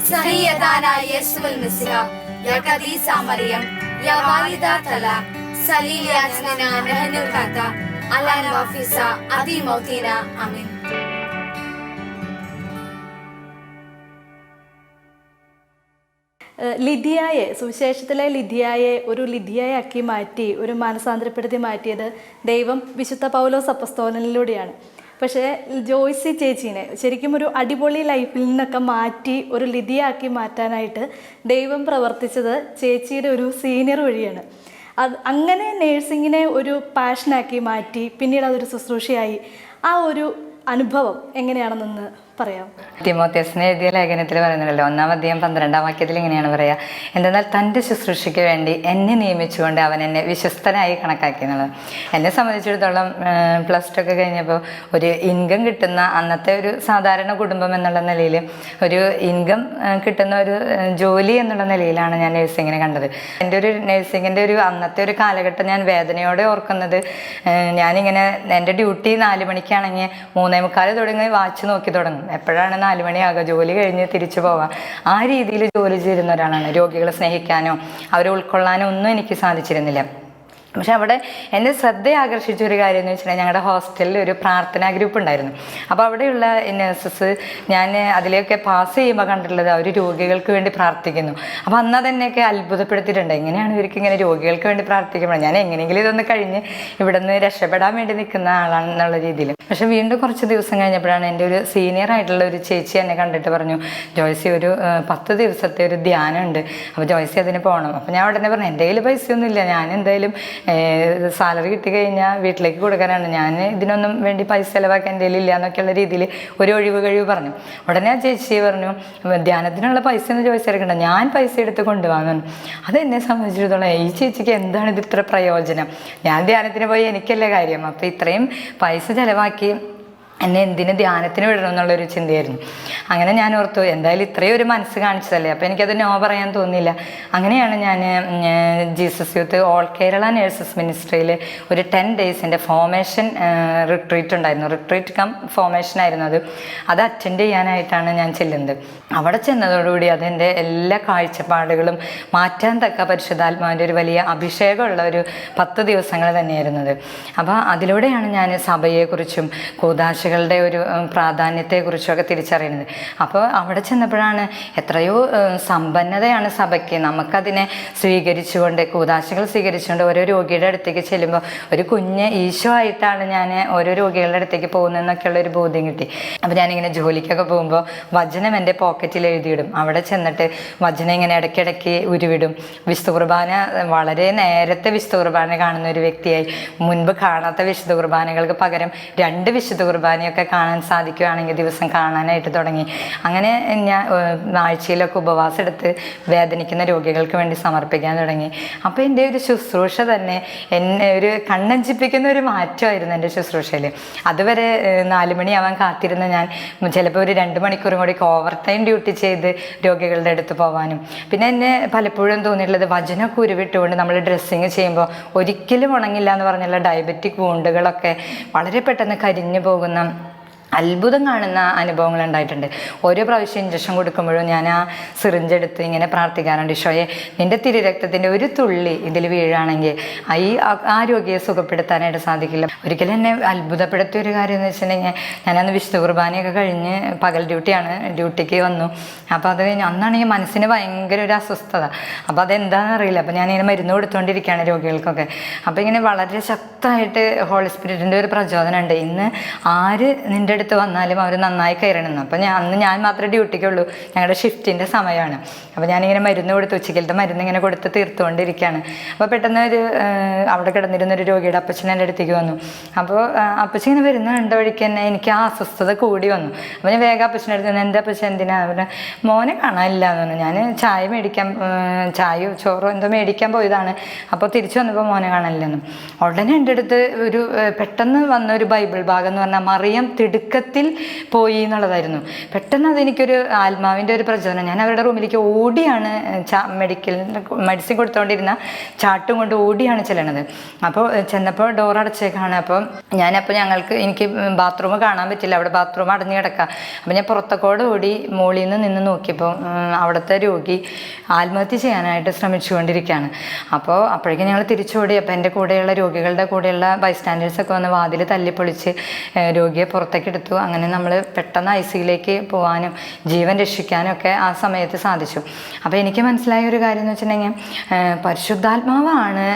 سيدنا يسوع المسيح يا قديسة مريم يا والدة الله سليل أجننا نحن الكاتا على الوفيسة أدي موتنا آمين ലിധിയായെ സുവിശേഷത്തിലെ ലിധിയായെ ഒരു ലിധിയായാക്കി മാറ്റി ഒരു മാനസാന്തരപ്പെടുത്തി മാറ്റിയത് ദൈവം വിശുദ്ധ പൗലോസ് അപ്പസ്തോലനിലൂടെയാണ്. പക്ഷേ ജോയ്സി ചേച്ചീനെ ശരിക്കും ഒരു അടിപൊളി ലൈഫിൽ നിന്നൊക്കെ മാറ്റി ഒരു ലിധിയാക്കി മാറ്റാനായിട്ട് ദൈവം പ്രവർത്തിച്ചത് ചേച്ചിയുടെ ഒരു സീനിയർ വഴിയാണ്. അത് അങ്ങനെ നേഴ്സിങ്ങിനെ ഒരു പാഷനാക്കി മാറ്റി പിന്നീട് അതൊരു ശുശ്രൂഷയായി. ആ ഒരു അനുഭവം എങ്ങനെയാണെന്നൊന്ന് തിമോത്യസിന് എഴുതിയ ലേഖനത്തിൽ പറയുന്നുണ്ടല്ലോ ഒന്നാം അധ്യയം പന്ത്രണ്ടാം വാക്യത്തിൽ ഇങ്ങനെയാണ് പറയുക എന്തെന്നാൽ തന്റെ ശുശ്രൂഷയ്ക്ക് വേണ്ടി എന്നെ നിയമിച്ചുകൊണ്ട് അവൻ എന്നെ വിശ്വസ്തനായി കണക്കാക്കി എന്നുള്ളത് എന്നെ സംബന്ധിച്ചിടത്തോളം പ്ലസ് ടു ഒക്കെ കഴിഞ്ഞപ്പോൾ ഒരു ഇൻകം കിട്ടുന്ന അന്നത്തെ ഒരു സാധാരണ കുടുംബം എന്നുള്ള നിലയിൽ ഒരു ഇൻകം കിട്ടുന്ന ഒരു ജോലി എന്നുള്ള നിലയിലാണ് ഞാൻ നഴ്സിങ്ങിനെ കണ്ടത്. എന്റെ ഒരു നഴ്സിങ്ങിന്റെ ഒരു അന്നത്തെ ഒരു കാലഘട്ടം ഞാൻ വേദനയോടെ ഓർക്കുന്നത് ഞാനിങ്ങനെ എന്റെ ഡ്യൂട്ടി നാല് മണിക്കാണെങ്കിൽ മൂന്നേ മുക്കാൽ തുടങ്ങി വാച്ച് നോക്കി തുടങ്ങും. എപ്പോഴാണ് നാല് മണിയാകുക? ജോലി കഴിഞ്ഞ് തിരിച്ചു പോവാം. ആ രീതിയിൽ ജോലി ചെയ്തിരുന്ന ഒരാളാണ്. രോഗികളെ സ്നേഹിക്കാനോ അവരെ ഉൾക്കൊള്ളാനോ ഒന്നും എനിക്ക് സാധിച്ചിരുന്നില്ല. പക്ഷെ അവിടെ എന്നെ ശ്രദ്ധ ആകർഷിച്ച ഒരു കാര്യം എന്ന് വെച്ചിട്ടുണ്ടെങ്കിൽ ഞങ്ങളുടെ ഹോസ്റ്റലിൽ ഒരു പ്രാർത്ഥനാ ഗ്രൂപ്പ് ഉണ്ടായിരുന്നു. അപ്പോൾ അവിടെയുള്ള നഴ്സസ് ഞാൻ അതിലേക്ക് പാസ് ചെയ്യുമ്പോൾ കണ്ടിട്ടുള്ളത് അവർ രോഗികൾക്ക് വേണ്ടി പ്രാർത്ഥിക്കുന്നു. അപ്പോൾ അന്ന് അതെന്നെയൊക്കെ അത്ഭുതപ്പെടുത്തിയിട്ടുണ്ട്. എങ്ങനെയാണ് ഇവർക്ക് ഇങ്ങനെ രോഗികൾക്ക് വേണ്ടി പ്രാർത്ഥിക്കുമ്പോൾ? ഞാൻ എങ്ങനെയെങ്കിലും ഇതൊന്ന് കഴിഞ്ഞ് ഇവിടെ നിന്ന് രക്ഷപ്പെടാൻ വേണ്ടി നിൽക്കുന്ന ആളാണെന്നുള്ള രീതിയിൽ. പക്ഷെ വീണ്ടും കുറച്ച് ദിവസം കഴിഞ്ഞപ്പോഴാണ് എന്റെ ഒരു സീനിയർ ആയിട്ടുള്ള ഒരു ചേച്ചി എന്നെ കണ്ടിട്ട് പറഞ്ഞു ജോയ്സി ഒരു പത്ത് ദിവസത്തെ ഒരു ധ്യാനമുണ്ട്. അപ്പോൾ ജോയ്സി അതിന് പോകണം. അപ്പോൾ ഞാൻ ഉടനെ പറഞ്ഞു എന്റെ കയ്യിൽ പൈസയൊന്നുമില്ല. ഞാൻ എന്തായാലും സാലറി കിട്ടി കഴിഞ്ഞാൽ വീട്ടിലേക്ക് കൊടുക്കാനാണ്. ഞാൻ ഇതിനൊന്നും വേണ്ടി പൈസ ചിലവാക്കാൻ എന്റെ ഇല്ല എന്നൊക്കെയുള്ള രീതിയിൽ ഒരു ഒഴിവ് കഴിവ് പറഞ്ഞു. ഉടനെ ആ ചേച്ചി പറഞ്ഞു ധ്യാനത്തിനുള്ള പൈസ എന്ന് ചോദിച്ചിരിക്കണ്ട ഞാൻ പൈസ എടുത്ത് കൊണ്ടുപോകാൻ അത് എന്നെ സംബന്ധിച്ചിടത്തോളം ഈ ചേച്ചിക്ക് എന്താണ് ഇത് ഇത്ര പ്രയോജനം? ഞാൻ ധ്യാനത്തിന് പോയി എനിക്കല്ലേ കാര്യം. അപ്പോൾ ഇത്രയും പൈസ ചിലവാക്കി എന്നെ എന്തിന് ധ്യാനത്തിന് വിടണം എന്നുള്ളൊരു ചിന്തയായിരുന്നു. അങ്ങനെ ഞാൻ ഓർത്തു എന്തായാലും ഇത്രയും ഒരു മനസ്സ് കാണിച്ചതല്ലേ? അപ്പോൾ എനിക്കത് നോ പറയാൻ തോന്നിയില്ല. അങ്ങനെയാണ് ഞാൻ Jesus youth all Kerala nurses മിനിസ്ട്രിയിൽ ഒരു ടെൻ ഡേയ്സിന്റെ ഫോമേഷൻ റിട്രീറ്റ് ഉണ്ടായിരുന്നു. റിട്രീറ്റ് കം ഫോമേഷൻ ആയിരുന്നു അത്. അത് അറ്റൻഡ് ചെയ്യാനായിട്ടാണ് ഞാൻ ചെല്ലുന്നത്. അവിടെ ചെന്നതോടുകൂടി അതെന്റെ എല്ലാ കാഴ്ചപ്പാടുകളും മാറ്റാൻ തക്ക പരിശുദ്ധാത്മാവിന്റെ ഒരു വലിയ അഭിഷേകമുള്ള ഒരു പത്ത് ദിവസങ്ങൾ തന്നെയായിരുന്നത്. അപ്പോൾ അതിലൂടെയാണ് ഞാൻ സഭയെക്കുറിച്ചും കൂതാശകളുടെ ഒരു പ്രാധാന്യത്തെക്കുറിച്ചൊക്കെ പ്രാധാന്യത്തെക്കുറിച്ചും തിരിച്ചറിയുന്നത്. അപ്പോൾ അവിടെ ചെന്നപ്പോഴാണ് എത്രയോ സമ്പന്നതയാണ് സഭയ്ക്ക്. നമുക്കതിനെ സ്വീകരിച്ചുകൊണ്ട് കൂതാശകൾ സ്വീകരിച്ചുകൊണ്ട് ഓരോ രോഗിയുടെ അടുത്തേക്ക് ചെല്ലുമ്പോൾ ഒരു കുഞ്ഞ് ഈശോ ആയിട്ടാണ് ഞാൻ ഓരോ രോഗികളുടെ അടുത്തേക്ക് പോകുന്നതെന്നൊക്കെയുള്ള ഒരു ബോധ്യം കിട്ടി. അപ്പോൾ ഞാനിങ്ങനെ ജോലിക്കൊക്കെ പോകുമ്പോൾ വചനം എന്റെ പോക്കറ്റിൽ എഴുതിയിടും. അവിടെ ചെന്നിട്ട് വചനം ഇങ്ങനെ ഇടയ്ക്കിടയ്ക്ക് ഉരുവിടും. വിശുദ്ധ കുർബാന വളരെ നേരത്തെ വിശുദ്ധ കുർബാന കാണുന്ന ഒരു വ്യക്തിയായി. മുൻപ് കാണാത്ത വിശുദ്ധ കുർബാനകൾക്ക് പകരം രണ്ട് വിശുദ്ധ കുർബാനയൊക്കെ കാണാൻ സാധിക്കുകയാണെങ്കിൽ ദിവസം കാണാനായിട്ട് തുടങ്ങി. അങ്ങനെ ഞാൻ ആഴ്ചയിലൊക്കെ ഉപവാസം എടുത്ത് വേദനിക്കുന്ന രോഗികൾക്ക് വേണ്ടി സമർപ്പിക്കാൻ തുടങ്ങി. അപ്പോൾ എന്റെ ഒരു ശുശ്രൂഷ തന്നെ എന്നെ ഒരു കണ്ണഞ്ചിപ്പിക്കുന്ന ഒരു മാറ്റമായിരുന്നു എന്റെ ശുശ്രൂഷയിൽ. അതുവരെ നാല് മണിയാവാൻ കാത്തിരുന്ന ഞാൻ ചിലപ്പോൾ ഒരു രണ്ട് മണിക്കൂറും കൂടി ഓവർ ടൈം ഡ്യൂട്ടി ചെയ്ത് രോഗികളുടെ അടുത്ത് പോകാനും പിന്നെ എന്നെ പലപ്പോഴും തോന്നിയിട്ടുള്ളത് വചനമൊക്കെ ഉരുവിട്ടുകൊണ്ട് നമ്മൾ ഡ്രസ്സിങ് ചെയ്യുമ്പോൾ ഒരിക്കലും ഉണങ്ങില്ല എന്ന് പറഞ്ഞുള്ള ഡയബറ്റിക് വൂണ്ടുകളൊക്കെ വളരെ പെട്ടെന്ന് കരിഞ്ഞു പോകുന്ന അത്ഭുതം കാണുന്ന അനുഭവങ്ങൾ ഉണ്ടായിട്ടുണ്ട്. ഓരോ പ്രാവശ്യം ഇഞ്ചക്ഷൻ കൊടുക്കുമ്പോഴും ഞാൻ ആ സിറിഞ്ച് എടുത്ത് ഇങ്ങനെ പ്രാർത്ഥിക്കാറുണ്ട് ഈശോയെ നിന്റെ തിരുരക്തത്തിന്റെ ഒരു തുള്ളി ഇതിൽ വീഴുകയാണെങ്കിൽ ഈ ആ രോഗിയെ സുഖപ്പെടുത്താനായിട്ട് സാധിക്കില്ല. ഒരിക്കലും എന്നെ അത്ഭുതപ്പെടുത്തിയ ഒരു കാര്യം എന്ന് വെച്ചിട്ടുണ്ടെങ്കിൽ ഞാനന്ന് വിശുദ്ധ കുർബാനയൊക്കെ കഴിഞ്ഞ് പകൽ ഡ്യൂട്ടിയാണ് ഡ്യൂട്ടിക്ക് വന്നു. അപ്പോൾ അത് കഴിഞ്ഞ് അന്നാണെങ്കിൽ മനസ്സിന് ഭയങ്കര ഒരു അസ്വസ്ഥത. അപ്പോൾ അതെന്താണെന്ന് അറിയില്ല. അപ്പോൾ ഞാനിങ്ങനെ മരുന്ന് കൊടുത്തുകൊണ്ടിരിക്കുകയാണ് രോഗികൾക്കൊക്കെ. അപ്പോൾ ഇങ്ങനെ വളരെ ശക്തമായിട്ട് ഹോളി സ്പിരിറ്റിന്റെ ഒരു പ്രചോദനമുണ്ട്. ഇന്ന് ആര് നിന്റെ അടുത്ത് വന്നാലും അവർ നന്നായി കയറണമെന്ന് അപ്പം ഞാൻ അന്ന് ഞാൻ മാത്രമേ ഡ്യൂട്ടിക്കുള്ളൂ. ഞങ്ങളുടെ ഷിഫ്റ്റിന്റെ സമയമാണ് അപ്പോൾ ഞാനിങ്ങനെ മരുന്ന് കൊടുത്ത് ഉച്ചക്കലത്തെ മരുന്ന് ഇങ്ങനെ കൊടുത്ത് തീർത്തുകൊണ്ടിരിക്കുകയാണ് അപ്പോൾ പെട്ടെന്ന് ഒരു അവിടെ കിടന്നിരുന്ന ഒരു രോഗിയുടെ അപ്പച്ചൻ എന്റെ അടുത്തേക്ക് വന്നു. അപ്പോൾ അപ്പച്ചൻ ഇങ്ങനെ വരുന്ന കണ്ട വഴിക്ക് തന്നെ എനിക്ക് ആ അസ്വസ്ഥത കൂടി വന്നു. അപ്പോൾ ഞാൻ വേഗം അപ്പച്ചന്റെ അടുത്ത് നിന്ന് എന്റെ അപ്പച്ചൻ എന്തിനാ? അവരുടെ മോനെ കാണാനില്ല എന്ന് പറഞ്ഞു. ഞാൻ ചായ മേടിക്കാൻ ചായയോ ചോറോ എന്തോ മേടിക്കാൻ പോയതാണ്. അപ്പോൾ തിരിച്ചു വന്നപ്പോൾ മോനെ കാണാനില്ലെന്നും. ഉടനെ എന്റെ അടുത്ത് ഒരു പെട്ടെന്ന് വന്ന ഒരു ബൈബിൾ ഭാഗം എന്ന് പറഞ്ഞാൽ മറിയം തിടുക്കത്തിൽ പോയി എന്നുള്ളതായിരുന്നു. പെട്ടെന്ന് അതെനിക്കൊരു ആത്മാവിന്റെ ഒരു പ്രചോദനം. ഞാൻ അവരുടെ റൂമിലേക്ക് ഓടിയാണ് ചാ മെഡിക്കൽ മെഡിസിൻ കൊടുത്തുകൊണ്ടിരുന്ന ചാട്ടും കൊണ്ട് ഓടിയാണ് ചെല്ലണത്. അപ്പോൾ ചെന്നപ്പോൾ ഡോർ അടച്ചേക്കാണ്. അപ്പോൾ ഞാനപ്പോൾ ഞങ്ങൾക്ക് എനിക്ക് ബാത്റൂം കാണാൻ പറ്റില്ല. അവിടെ ബാത്റൂം അടഞ്ഞു കിടക്കുക അപ്പോൾ ഞാൻ പുറത്തേക്കോട് ഓടി മോളിൽ നിന്ന് നിന്ന് നോക്കിയപ്പോൾ അവിടുത്തെ രോഗി ആത്മഹത്യ ചെയ്യാനായിട്ട് ശ്രമിച്ചുകൊണ്ടിരിക്കുകയാണ്. അപ്പോൾ അപ്പോഴേക്കും ഞങ്ങൾ തിരിച്ചോടി. അപ്പോൾ എന്റെ കൂടെയുള്ള രോഗികളുടെ കൂടെയുള്ള ബൈസ്റ്റാൻഡേഴ്സൊക്കെ വന്ന് വാതിൽ തല്ലിപ്പൊളിച്ച് രോഗിയെ പുറത്തേക്ക് അങ്ങനെ നമ്മൾ പെട്ടെന്ന് ഐ സിയിലേക്ക് പോകാനും ജീവൻ രക്ഷിക്കാനും ഒക്കെ ആ സമയത്ത് സാധിച്ചു. അപ്പോൾ എനിക്ക് മനസ്സിലായ ഒരു കാര്യം എന്ന് വെച്ചിട്ടുണ്ടെങ്കിൽ പരിശുദ്ധാത്മാവാണ്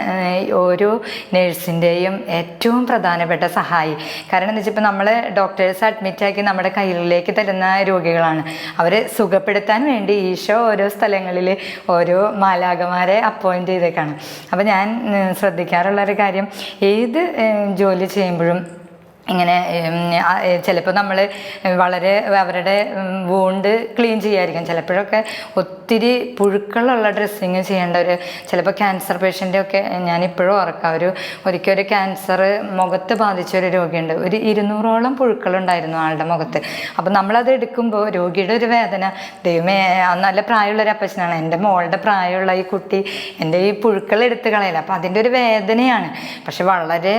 ഓരോ നേഴ്സിന്റെയും ഏറ്റവും പ്രധാനപ്പെട്ട സഹായി. കാരണം എന്ന് വെച്ചാൽ നമ്മൾ ഡോക്ടേഴ്സ് അഡ്മിറ്റാക്കി നമ്മുടെ കയ്യിലേക്ക് തരുന്ന രോഗികളാണ്. അവരെ സുഖപ്പെടുത്താൻ വേണ്ടി ഈശോ ഓരോ സ്ഥലങ്ങളിൽ ഓരോ മാലാകമാരെ അപ്പോയിന്റ് ചെയ്തേക്കാണ്. അപ്പോൾ ഞാൻ ശ്രദ്ധിക്കാറുള്ള ഒരു കാര്യം ഏത് ജോലി ചെയ്യുമ്പോഴും ഇങ്ങനെ ചിലപ്പോൾ നമ്മൾ വളരെ അവരുടെ വൂണ്ട് ക്ലീൻ ചെയ്യായിരിക്കും ചിലപ്പോഴൊക്കെ ഒത്തിരി പുഴുക്കളുള്ള ഡ്രസ്സിങ് ചെയ്യേണ്ട ഒരു ചിലപ്പോൾ ക്യാൻസർ പേഷ്യന്റെയൊക്കെ ഞാനിപ്പോഴും ഓർക്കാം ഒരു ഒരിക്കൽ ഒരു ക്യാൻസർ മുഖത്ത് ബാധിച്ച ഒരു രോഗിയുണ്ട് ഒരു ഇരുന്നൂറോളം പുഴുക്കളുണ്ടായിരുന്നു ആളുടെ മുഖത്ത് അപ്പോൾ നമ്മളത് എടുക്കുമ്പോൾ രോഗിയുടെ ഒരു വേദന ദൈവമേ നല്ല പ്രായമുള്ളൊരു അപ്പച്ചനാണ് എന്റെ മോളുടെ പ്രായമുള്ള ഈ കുട്ടി എന്റെ ഈ പുഴുക്കൾ എടുത്ത് കളയില്ല അപ്പോൾ അതിന്റെ ഒരു വേദനയാണ് പക്ഷെ വളരെ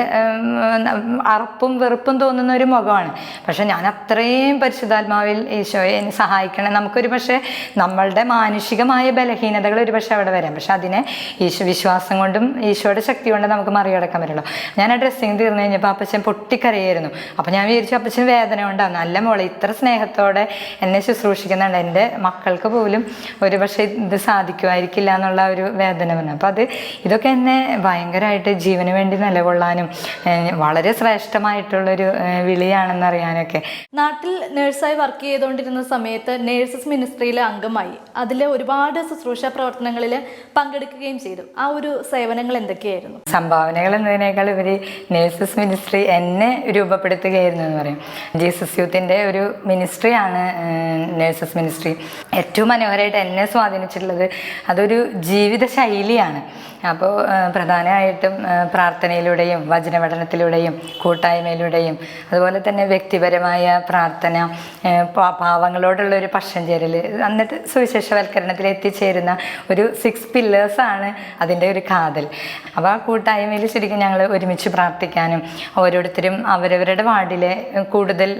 അറപ്പും അറപ്പും വെറുപ്പും തോന്നുന്ന ഒരു മുഖമാണ്. പക്ഷെ ഞാൻ അത്രയും പരിശുദ്ധാത്മാവിൽ ഈശോയെ എന്നെ സഹായിക്കണം. നമുക്കൊരു പക്ഷേ നമ്മളുടെ മാനുഷികമായ ബലഹീനതകൾ ഒരു പക്ഷേ അവിടെ വരാം. പക്ഷെ അതിനെ ഈശോ വിശ്വാസം കൊണ്ടും ഈശോയുടെ ശക്തി കൊണ്ടും നമുക്ക് മറികടക്കാൻ പറ്റുള്ളൂ. ഞാൻ ആ ഡ്രസ്സിങ് തീർന്നു കഴിഞ്ഞപ്പോൾ അപ്പച്ചൻ പൊട്ടിക്കരയായിരുന്നു. അപ്പോൾ ഞാൻ വിചാരിച്ചു അപ്പച്ചൻ വേദന ഉണ്ടാകും നല്ല മോളെ ഇത്ര സ്നേഹത്തോടെ എന്നെ ശുശ്രൂഷിക്കുന്നുണ്ട്. എന്റെ മക്കൾക്ക് പോലും ഒരു പക്ഷേ ഇത് സാധിക്കുമായിരിക്കില്ല എന്നുള്ള ഒരു വേദന വന്നു. അപ്പോൾ അത് ഇതൊക്കെ എന്നെ ഭയങ്കരമായിട്ട് ജീവന് വേണ്ടി നിലകൊള്ളാനും വളരെ ശ്രേഷ്ഠമായിട്ടുള്ളൊരു ഏഹ്, വിളിയാണെന്ന് അറിയാനൊക്കെ നാട്ടിൽ നഴ്സായി വർക്ക് ചെയ്തുകൊണ്ടിരുന്ന സമയത്ത് നേഴ്സസ് മിനിസ്ട്രിയിലെ അംഗമായി. അതിൽ ഒരുപാട് ശുശ്രൂഷ പ്രവർത്തനങ്ങളിൽ പങ്കെടുക്കുകയും ചെയ്തു. ആ ഒരു സേവനങ്ങൾ എന്തൊക്കെയായിരുന്നു? സംഭാവനകൾ എന്നതിനേക്കാൾ ഇവർ നേഴ്സസ് മിനിസ്ട്രി എന്നെ രൂപപ്പെടുത്തുകയായിരുന്നു എന്ന് പറയും. ജീസസ് യൂത്തിന്റെ ഒരു മിനിസ്ട്രിയാണ് നേഴ്സസ് മിനിസ്ട്രി. ഏറ്റവും മനോഹരമായിട്ട് എന്നെ സ്വാധീനിച്ചിട്ടുള്ളത് അതൊരു ജീവിത ശൈലിയാണ് അപ്പോൾ പ്രധാനമായിട്ടും പ്രാർത്ഥനയിലൂടെയും വചനപഠനത്തിലൂടെയും കൂട്ടായ്മയിലൂടെയും അതുപോലെ തന്നെ വ്യക്തിപരമായ പ്രാർത്ഥന പാവങ്ങളോടുള്ള ഒരു പക്ഷം ചേരൽ അന്നത്തെ സുവിശേഷവൽക്കരണത്തിൽ എത്തിച്ചേരുന്ന ഒരു സിക്സ് പില്ലേഴ്സാണ് അതിന്റെ ഒരു കാതൽ. അപ്പോൾ ആ കൂട്ടായ്മയിൽ ശരിക്കും ഞങ്ങൾ ഒരുമിച്ച് പ്രാർത്ഥിക്കാനും ഓരോരുത്തരും അവരവരുടെ വാർഡിലെ കൂടുതൽ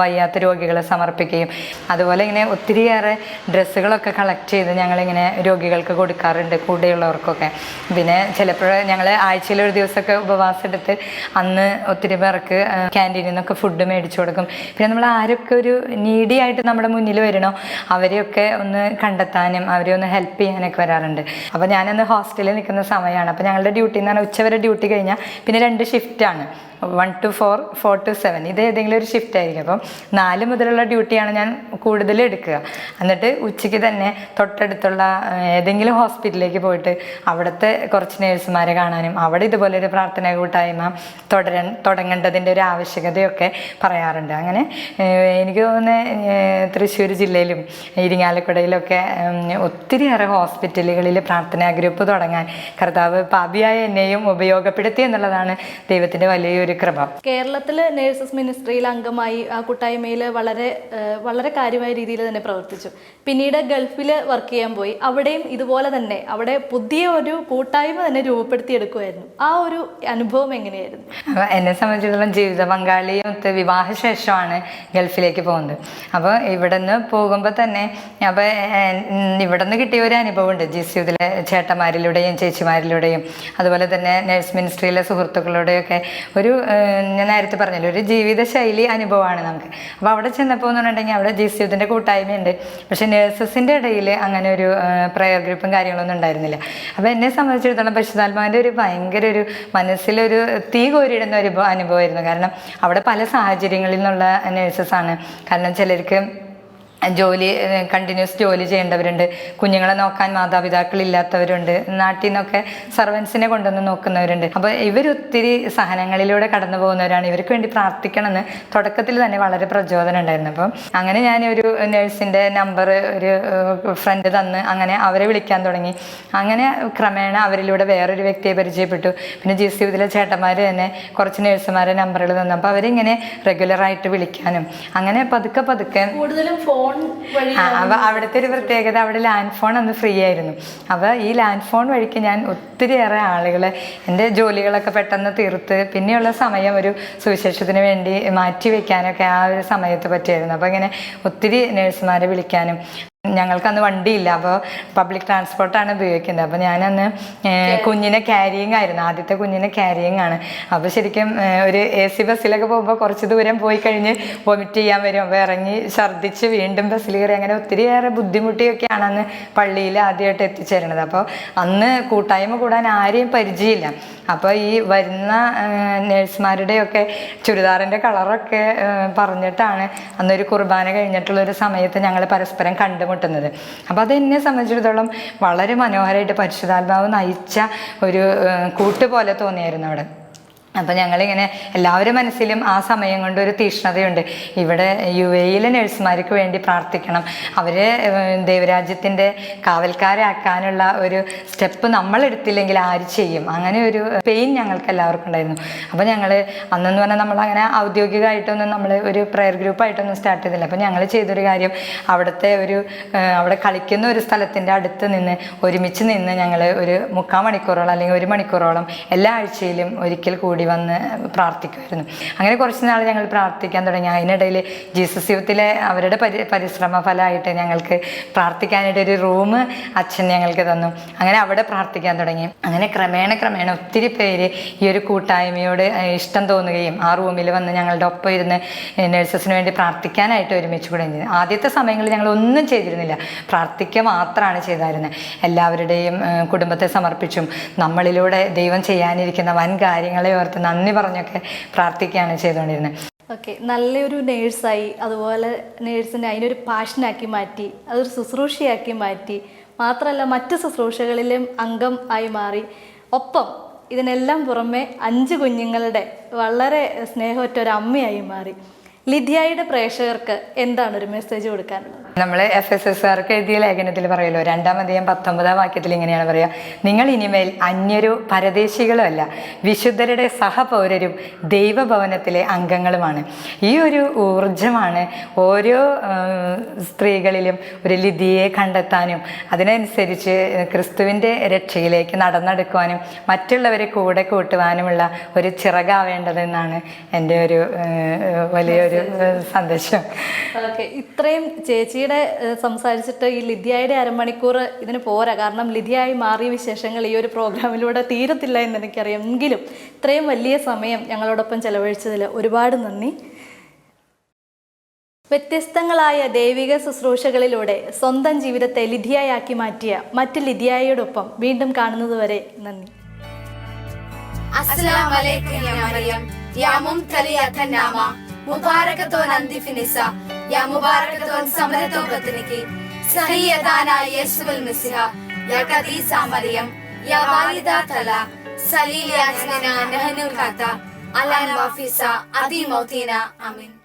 വയ്യാത്ത രോഗികളെ സമർപ്പിക്കുകയും അതുപോലെ ഇങ്ങനെ ഒത്തിരിയേറെ ഡ്രസ്സുകളൊക്കെ കളക്ട് ചെയ്ത് ഞങ്ങളിങ്ങനെ രോഗികൾക്ക് കൊടുക്കാറുണ്ട് കൂടെയുള്ളവർക്കൊക്കെ. പിന്നെ ചിലപ്പോൾ ഞങ്ങൾ ആഴ്ചയിൽ ഒരു ദിവസമൊക്കെ ഉപവാസം എടുത്ത് അന്ന് ഒത്തിരി പേർക്ക് ക്യാന്റീനിൽ നിന്നൊക്കെ ഫുഡ് മേടിച്ചു കൊടുക്കും. പിന്നെ നമ്മൾ ആരൊക്കെ ഒരു നീഡി ആയിട്ട് നമ്മുടെ മുന്നിൽ വരണോ അവരെയൊക്കെ ഒന്ന് കണ്ടെത്താനും അവരെ ഒന്ന് ഹെൽപ്പ് ചെയ്യാനൊക്കെ വരാറുണ്ട്. അപ്പോൾ ഞാനന്ന് ഹോസ്റ്റലിൽ നിൽക്കുന്ന സമയമാണ് അപ്പോൾ ഞങ്ങളുടെ ഡ്യൂട്ടി എന്ന് പറഞ്ഞാൽ ഉച്ചവരെ ഡ്യൂട്ടി കഴിഞ്ഞാൽ പിന്നെ രണ്ട് ഷിഫ്റ്റാണ് one two four four two seven ഇത് ഏതെങ്കിലും ഒരു ഷിഫ്റ്റ് ആയിരിക്കും. അപ്പം നാല് മുതലുള്ള ഡ്യൂട്ടിയാണ് ഞാൻ കൂടുതൽ എടുക്കുക. എന്നിട്ട് ഉച്ചയ്ക്ക് തന്നെ തൊട്ടടുത്തുള്ള ഏതെങ്കിലും ഹോസ്പിറ്റലിലേക്ക് പോയിട്ട് അവിടുത്തെ കുറച്ച് നേഴ്സുമാരെ കാണാനും അവിടെ ഇതുപോലെ ഒരു പ്രാർത്ഥന കൂട്ടായ്മ തുടരാൻ തുടങ്ങേണ്ടതിന്റെ ഒരു ആവശ്യകതയൊക്കെ പറയാറുണ്ട്. അങ്ങനെ എനിക്ക് തോന്നുന്നത് തൃശ്ശൂർ ജില്ലയിലും ഇരിങ്ങാലക്കുടയിലൊക്കെ ഒത്തിരിയേറെ ഹോസ്പിറ്റലുകളിൽ പ്രാർത്ഥനാ ഗ്രൂപ്പ് തുടങ്ങാൻ കർത്താവ് പാപിയായ എന്നെയും ഉപയോഗപ്പെടുത്തി എന്നുള്ളതാണ് ദൈവത്തിന്റെ വലിയൊരു കൃപ കേരളത്തിലെ നേഴ്സസ് മിനിസ്ട്രിയിൽ അംഗമായി ആ കൂട്ടായ്മയിൽ വളരെ വളരെ കാര്യമായ രീതിയിൽ തന്നെ പ്രവർത്തിച്ചു. പിന്നീട് ഗൾഫിൽ വർക്ക് ചെയ്യാൻ പോയി. അവിടെയും ഇതുപോലെ തന്നെ അവിടെ പുതിയ ഒരു കൂട്ടായ്മ തന്നെ രൂപപ്പെടുത്തിയെടുക്കുമായിരുന്നു ആ ഒരു അനുഭവം എങ്ങനെയായിരുന്നു? എന്നെ സംബന്ധിച്ചിടത്തോളം ജീവിത പങ്കാളിയൊത്ത് വിവാഹശേഷമാണ് ഗൾഫിലേക്ക് പോകുന്നത്. അപ്പോൾ ഇവിടെ നിന്ന് പോകുമ്പോൾ തന്നെ അപ്പോൾ ഇവിടെ നിന്ന് കിട്ടിയ ഒരു അനുഭവമുണ്ട്. ജി സി യുദിലെ ചേട്ടന്മാരിലൂടെയും ചേച്ചിമാരിലൂടെയും അതുപോലെ തന്നെ നഴ്സ് മിനിസ്ട്രിയിലെ സുഹൃത്തുക്കളുടെയൊക്കെ ഒരു ഞാൻ നേരത്തെ പറഞ്ഞല്ലോ ഒരു ജീവിതശൈലി അനുഭവമാണ് നമുക്ക്. അപ്പോൾ അവിടെ ചെന്നപ്പോൾ എന്ന് പറഞ്ഞിട്ടുണ്ടെങ്കിൽ അവിടെ ജി സി യുദിന്റെ കൂട്ടായ്മയുണ്ട്. പക്ഷേ നേഴ്സസിന്റെ ഇടയിൽ അങ്ങനെ ഒരു പ്രയർ ഗ്രൂപ്പും കാര്യങ്ങളൊന്നും ഉണ്ടായിരുന്നില്ല. അപ്പോൾ എന്നെ സംബന്ധിച്ചിടത്തോളം പരിശുദ്ധാത്മാവിന്റെ ഒരു ഭയങ്കര ഒരു മനസ്സിലൊരു തീ കോരിയിടുന്ന ഒരു അനുഭവമായിരുന്നു. കാരണം അവിടെ പല സാഹചര്യങ്ങളിൽ നിന്നുള്ള ആണ്. കാരണം ചിലർക്ക് ജോലി കണ്ടിന്യൂസ് ജോലി ചെയ്യേണ്ടവരുണ്ട്. കുഞ്ഞുങ്ങളെ നോക്കാൻ മാതാപിതാക്കളില്ലാത്തവരുണ്ട്. നാട്ടിൽ നിന്നൊക്കെ സർവൻസിനെ കൊണ്ടുവന്ന് നോക്കുന്നവരുണ്ട്. അപ്പോൾ ഇവരൊത്തിരി സഹനങ്ങളിലൂടെ കടന്നു പോകുന്നവരാണ്. ഇവർക്ക് വേണ്ടി പ്രാർത്ഥിക്കണമെന്ന് തുടക്കത്തിൽ തന്നെ വളരെ പ്രചോദനം ഉണ്ടായിരുന്നു. അപ്പം അങ്ങനെ ഞാൻ ഒരു നേഴ്സിന്റെ നമ്പർ ഒരു ഫ്രണ്ട് തന്ന് അങ്ങനെ അവരെ വിളിക്കാൻ തുടങ്ങി. അങ്ങനെ ക്രമേണ അവരിലൂടെ വേറൊരു വ്യക്തിയെ പരിചയപ്പെട്ടു. പിന്നെ ജി യുദിലെ ചേട്ടന്മാർ തന്നെ കുറച്ച് നേഴ്സുമാരെ നമ്പറുകൾ തന്നു. അപ്പോൾ അവരിങ്ങനെ റെഗുലറായിട്ട് വിളിക്കാനും. അങ്ങനെ പതുക്കെ പതുക്കെ കൂടുതലും ഫോൺ വഴി അപ്പൊ അവിടുത്തെ ഒരു പ്രത്യേകത അവിടെ ലാൻഡ് ഫോൺ അന്ന് ഫ്രീ ആയിരുന്നു. അപ്പോൾ ഈ ലാൻഡ് ഫോൺ വഴിക്ക് ഞാൻ ഒത്തിരിയേറെ ആളുകളെ എന്റെ ജോലികളൊക്കെ പെട്ടെന്ന് തീർത്ത് പിന്നെയുള്ള സമയം ഒരു സുവിശേഷത്തിന് വേണ്ടി മാറ്റി വെക്കാനൊക്കെ ആ ഒരു സമയത്ത് പറ്റിയായിരുന്നു. അപ്പോൾ ഇങ്ങനെ ഒത്തിരി നേഴ്സുമാരെ വിളിക്കാനും ഞങ്ങൾക്ക് അന്ന് വണ്ടിയില്ല അപ്പോൾ പബ്ലിക് ട്രാൻസ്പോർട്ടാണ് ഉപയോഗിക്കുന്നത്. അപ്പോൾ ഞാനന്ന് കുഞ്ഞിനെ ക്യാരിയിങ് ആയിരുന്നു. ആദ്യത്തെ കുഞ്ഞിനെ ക്യാരിയിങ് ആണ്. അപ്പോൾ ശരിക്കും ഒരു എ സി ബസ്സിലൊക്കെ പോകുമ്പോൾ കുറച്ച് ദൂരം പോയി കഴിഞ്ഞ് വൊമിറ്റ് ചെയ്യാൻ വരും. അപ്പോൾ ഇറങ്ങി ഛർദ്ദിച്ച് വീണ്ടും ബസ്സിൽ കയറി അങ്ങനെ ഒത്തിരിയേറെ ബുദ്ധിമുട്ടിയൊക്കെയാണ് അന്ന് പള്ളിയിൽ ആദ്യമായിട്ട് എത്തിച്ചേരുന്നത്. അപ്പോൾ അന്ന് കൂട്ടായ്മ കൂടാൻ ആരെയും പരിചയമില്ല. അപ്പോൾ ഈ വരുന്ന നേഴ്സുമാരുടെയൊക്കെ ചുരിദാറിന്റെ കളറൊക്കെ പറഞ്ഞിട്ടാണ് അന്നൊരു കുർബാന കഴിഞ്ഞിട്ടുള്ള ഒരു സമയത്ത് ഞങ്ങൾ പരസ്പരം കണ്ടുമുട്ടുന്നത്. അപ്പോൾ അത് എന്നെ സംബന്ധിച്ചിടത്തോളം വളരെ മനോഹരമായിട്ട് പരിശുദ്ധാത്മാവ് നയിച്ച ഒരു കൂട്ട് പോലെ തോന്നിയായിരുന്നു അവിടെ. അപ്പം ഞങ്ങളിങ്ങനെ എല്ലാവരുടെ മനസ്സിലും ആ സമയം കൊണ്ട് ഒരു തീഷ്ണതയുണ്ട്. ഇവിടെ യു എയിലെ നഴ്സുമാർക്ക് വേണ്ടി പ്രാർത്ഥിക്കണം. അവരെ ദൈവരാജ്യത്തിന്റെ കാവൽക്കാരാക്കാനുള്ള ഒരു സ്റ്റെപ്പ് നമ്മൾ എടുത്തില്ലെങ്കിൽ ആര് ചെയ്യും? അങ്ങനെ ഒരു പെയിൻ ഞങ്ങൾക്ക് എല്ലാവർക്കും ഉണ്ടായിരുന്നു. അപ്പോൾ ഞങ്ങൾ അന്നെന്ന് പറഞ്ഞാൽ നമ്മൾ അങ്ങനെ ഔദ്യോഗികമായിട്ടൊന്നും നമ്മൾ ഒരു പ്രെയർ ഗ്രൂപ്പായിട്ടൊന്നും സ്റ്റാർട്ട് ചെയ്തില്ല. അപ്പോൾ ഞങ്ങൾ ചെയ്തൊരു കാര്യം അവിടുത്തെ ഒരു അവിടെ കളിക്കുന്ന ഒരു സ്ഥലത്തിന്റെ അടുത്ത് നിന്ന് ഒരുമിച്ച് നിന്ന് ഞങ്ങൾ ഒരു മുക്കാൽ മണിക്കൂറോളം അല്ലെങ്കിൽ ഒരു മണിക്കൂറോളം എല്ലാ ആഴ്ചയിലും ഒരിക്കൽ കൂടി വന്ന് പ്രാർത്ഥിക്കുമായിരുന്നു. അങ്ങനെ കുറച്ച് നാൾ ഞങ്ങൾ പ്രാർത്ഥിക്കാൻ തുടങ്ങി. അതിനിടയിൽ ജീസസ് യൂത്തിലെ അവരുടെ പരി പരിശ്രമ ഫലമായിട്ട് ഞങ്ങൾക്ക് പ്രാർത്ഥിക്കാനായിട്ട് ഒരു റൂം അച്ഛൻ ഞങ്ങൾക്ക് തന്നു. അങ്ങനെ അവിടെ പ്രാർത്ഥിക്കാൻ തുടങ്ങി. അങ്ങനെ ക്രമേണ ക്രമേണ ഒത്തിരി പേര് ഈ ഒരു കൂട്ടായ്മയോട് ഇഷ്ടം തോന്നുകയും ആ റൂമിൽ വന്ന് ഞങ്ങളുടെ ഒപ്പം ഇരുന്ന് നഴ്സസിന് വേണ്ടി പ്രാർത്ഥിക്കാനായിട്ട് ഒരുമിച്ച് കൂടെ ആദ്യത്തെ സമയങ്ങളിൽ ഞങ്ങൾ ഒന്നും ചെയ്തിരുന്നില്ല. പ്രാർത്ഥിക്കുക മാത്രമാണ് ചെയ്തായിരുന്നത് എല്ലാവരുടെയും കുടുംബത്തെ സമർപ്പിച്ചും നമ്മളിലൂടെ ദൈവം ചെയ്യാനിരിക്കുന്ന വൻ കാര്യങ്ങളെ ഓർത്ത് നന്ദി പറഞ്ഞൊക്കെ പ്രാർത്ഥിക്കുകയാണ് ചെയ്തുകൊണ്ടിരുന്നത്. ഓക്കെ നല്ലൊരു നേഴ്സായി അതുപോലെ നേഴ്സിനെ അതിനൊരു പാഷനാക്കി മാറ്റി അതൊരു ശുശ്രൂഷയാക്കി മാറ്റി മാത്രമല്ല മറ്റ് ശുശ്രൂഷകളിലും അംഗം ആയി മാറി. ഒപ്പം ഇതിനെല്ലാം പുറമെ അഞ്ച് കുഞ്ഞുങ്ങളുടെ വളരെ സ്നേഹമറ്റ ഒരു അമ്മയായി മാറി. ലിഥിയായുടെ പ്രേക്ഷകർക്ക് എന്താണ് ഒരു മെസ്സേജ് കൊടുക്കാനുള്ളത്? നമ്മൾ എഫ് എസ് എസ് ആർക്ക് എഴുതിയ ലേഖനത്തിൽ പറയുമല്ലോ രണ്ടാം അധികം പത്തൊമ്പതാം വാക്യത്തിൽ ഇങ്ങനെയാണ് പറയുക. നിങ്ങൾ ഇനിമേൽ അന്യരു പരദേശികളും അല്ല വിശുദ്ധരുടെ സഹപൗരരും ദൈവഭവനത്തിലെ അംഗങ്ങളുമാണ്. ഈ ഒരു ഊർജമാണ് ഓരോ സ്ത്രീകളിലും ഒരു ലിധിയെ കണ്ടെത്താനും അതിനനുസരിച്ച് ക്രിസ്തുവിന്റെ രക്ഷയിലേക്ക് നടന്നെടുക്കുവാനും മറ്റുള്ളവരെ കൂടെ കൂട്ടുവാനുമുള്ള ഒരു ചിറകാവേണ്ടതെന്നാണ് എന്റെ ഒരു വലിയൊരു ഒരു സന്ദേശം ഓക്കെ. ഇത്രയും ചേച്ചിയുടെ സംസാരിച്ചിട്ട് ഈ ലിധിയായുടെ അരമണിക്കൂർ ഇതിന് പോരാ. കാരണം ലിധിയായി മാറിയ വിശേഷങ്ങൾ ഈ ഒരു പ്രോഗ്രാമിലൂടെ തീരത്തില്ല എന്ന് എനിക്കറിയാം എങ്കിലും ഇത്രയും വലിയ സമയം ഞങ്ങളോടൊപ്പം ചെലവഴിച്ചതിൽ ഒരുപാട് നന്ദി. വ്യത്യസ്തങ്ങളായ ദൈവിക ശുശ്രൂഷകളിലൂടെ സ്വന്തം ജീവിതത്തെ ലിഥിയായാക്കി മാറ്റിയ മറ്റ് ലിഥിയായോടൊപ്പം വീണ്ടും കാണുന്നതുവരെ നന്ദി. അസ്സലാമു വലൈക്കും യാ മറിയം. യാ മുംതലിയത നാമ ಮುಬಾರಕತೋನ್ ಅಂದಿಫಿನಿಸ ಯಾ ಮುಬಾರಕತೋನ್ ಸಮರತೋ ಬತನಿಕಿ ಸಹಿಯದಾನ ಯೇಸುವಲ್ ಮಿಸಿಹ ಯಾ ಕದೀಸ ಮರಿಯಂ ಯಾ ವಾಲಿದಾ ತಲ ಸಲೀಲ್ ಯಾಜ್ನಿನ ನಹನುಲ್ ಖಾತ ಅಲಾನ್ ವಾಫಿಸ ಅದಿ ಮೌತಿನ ಆಮೀನ್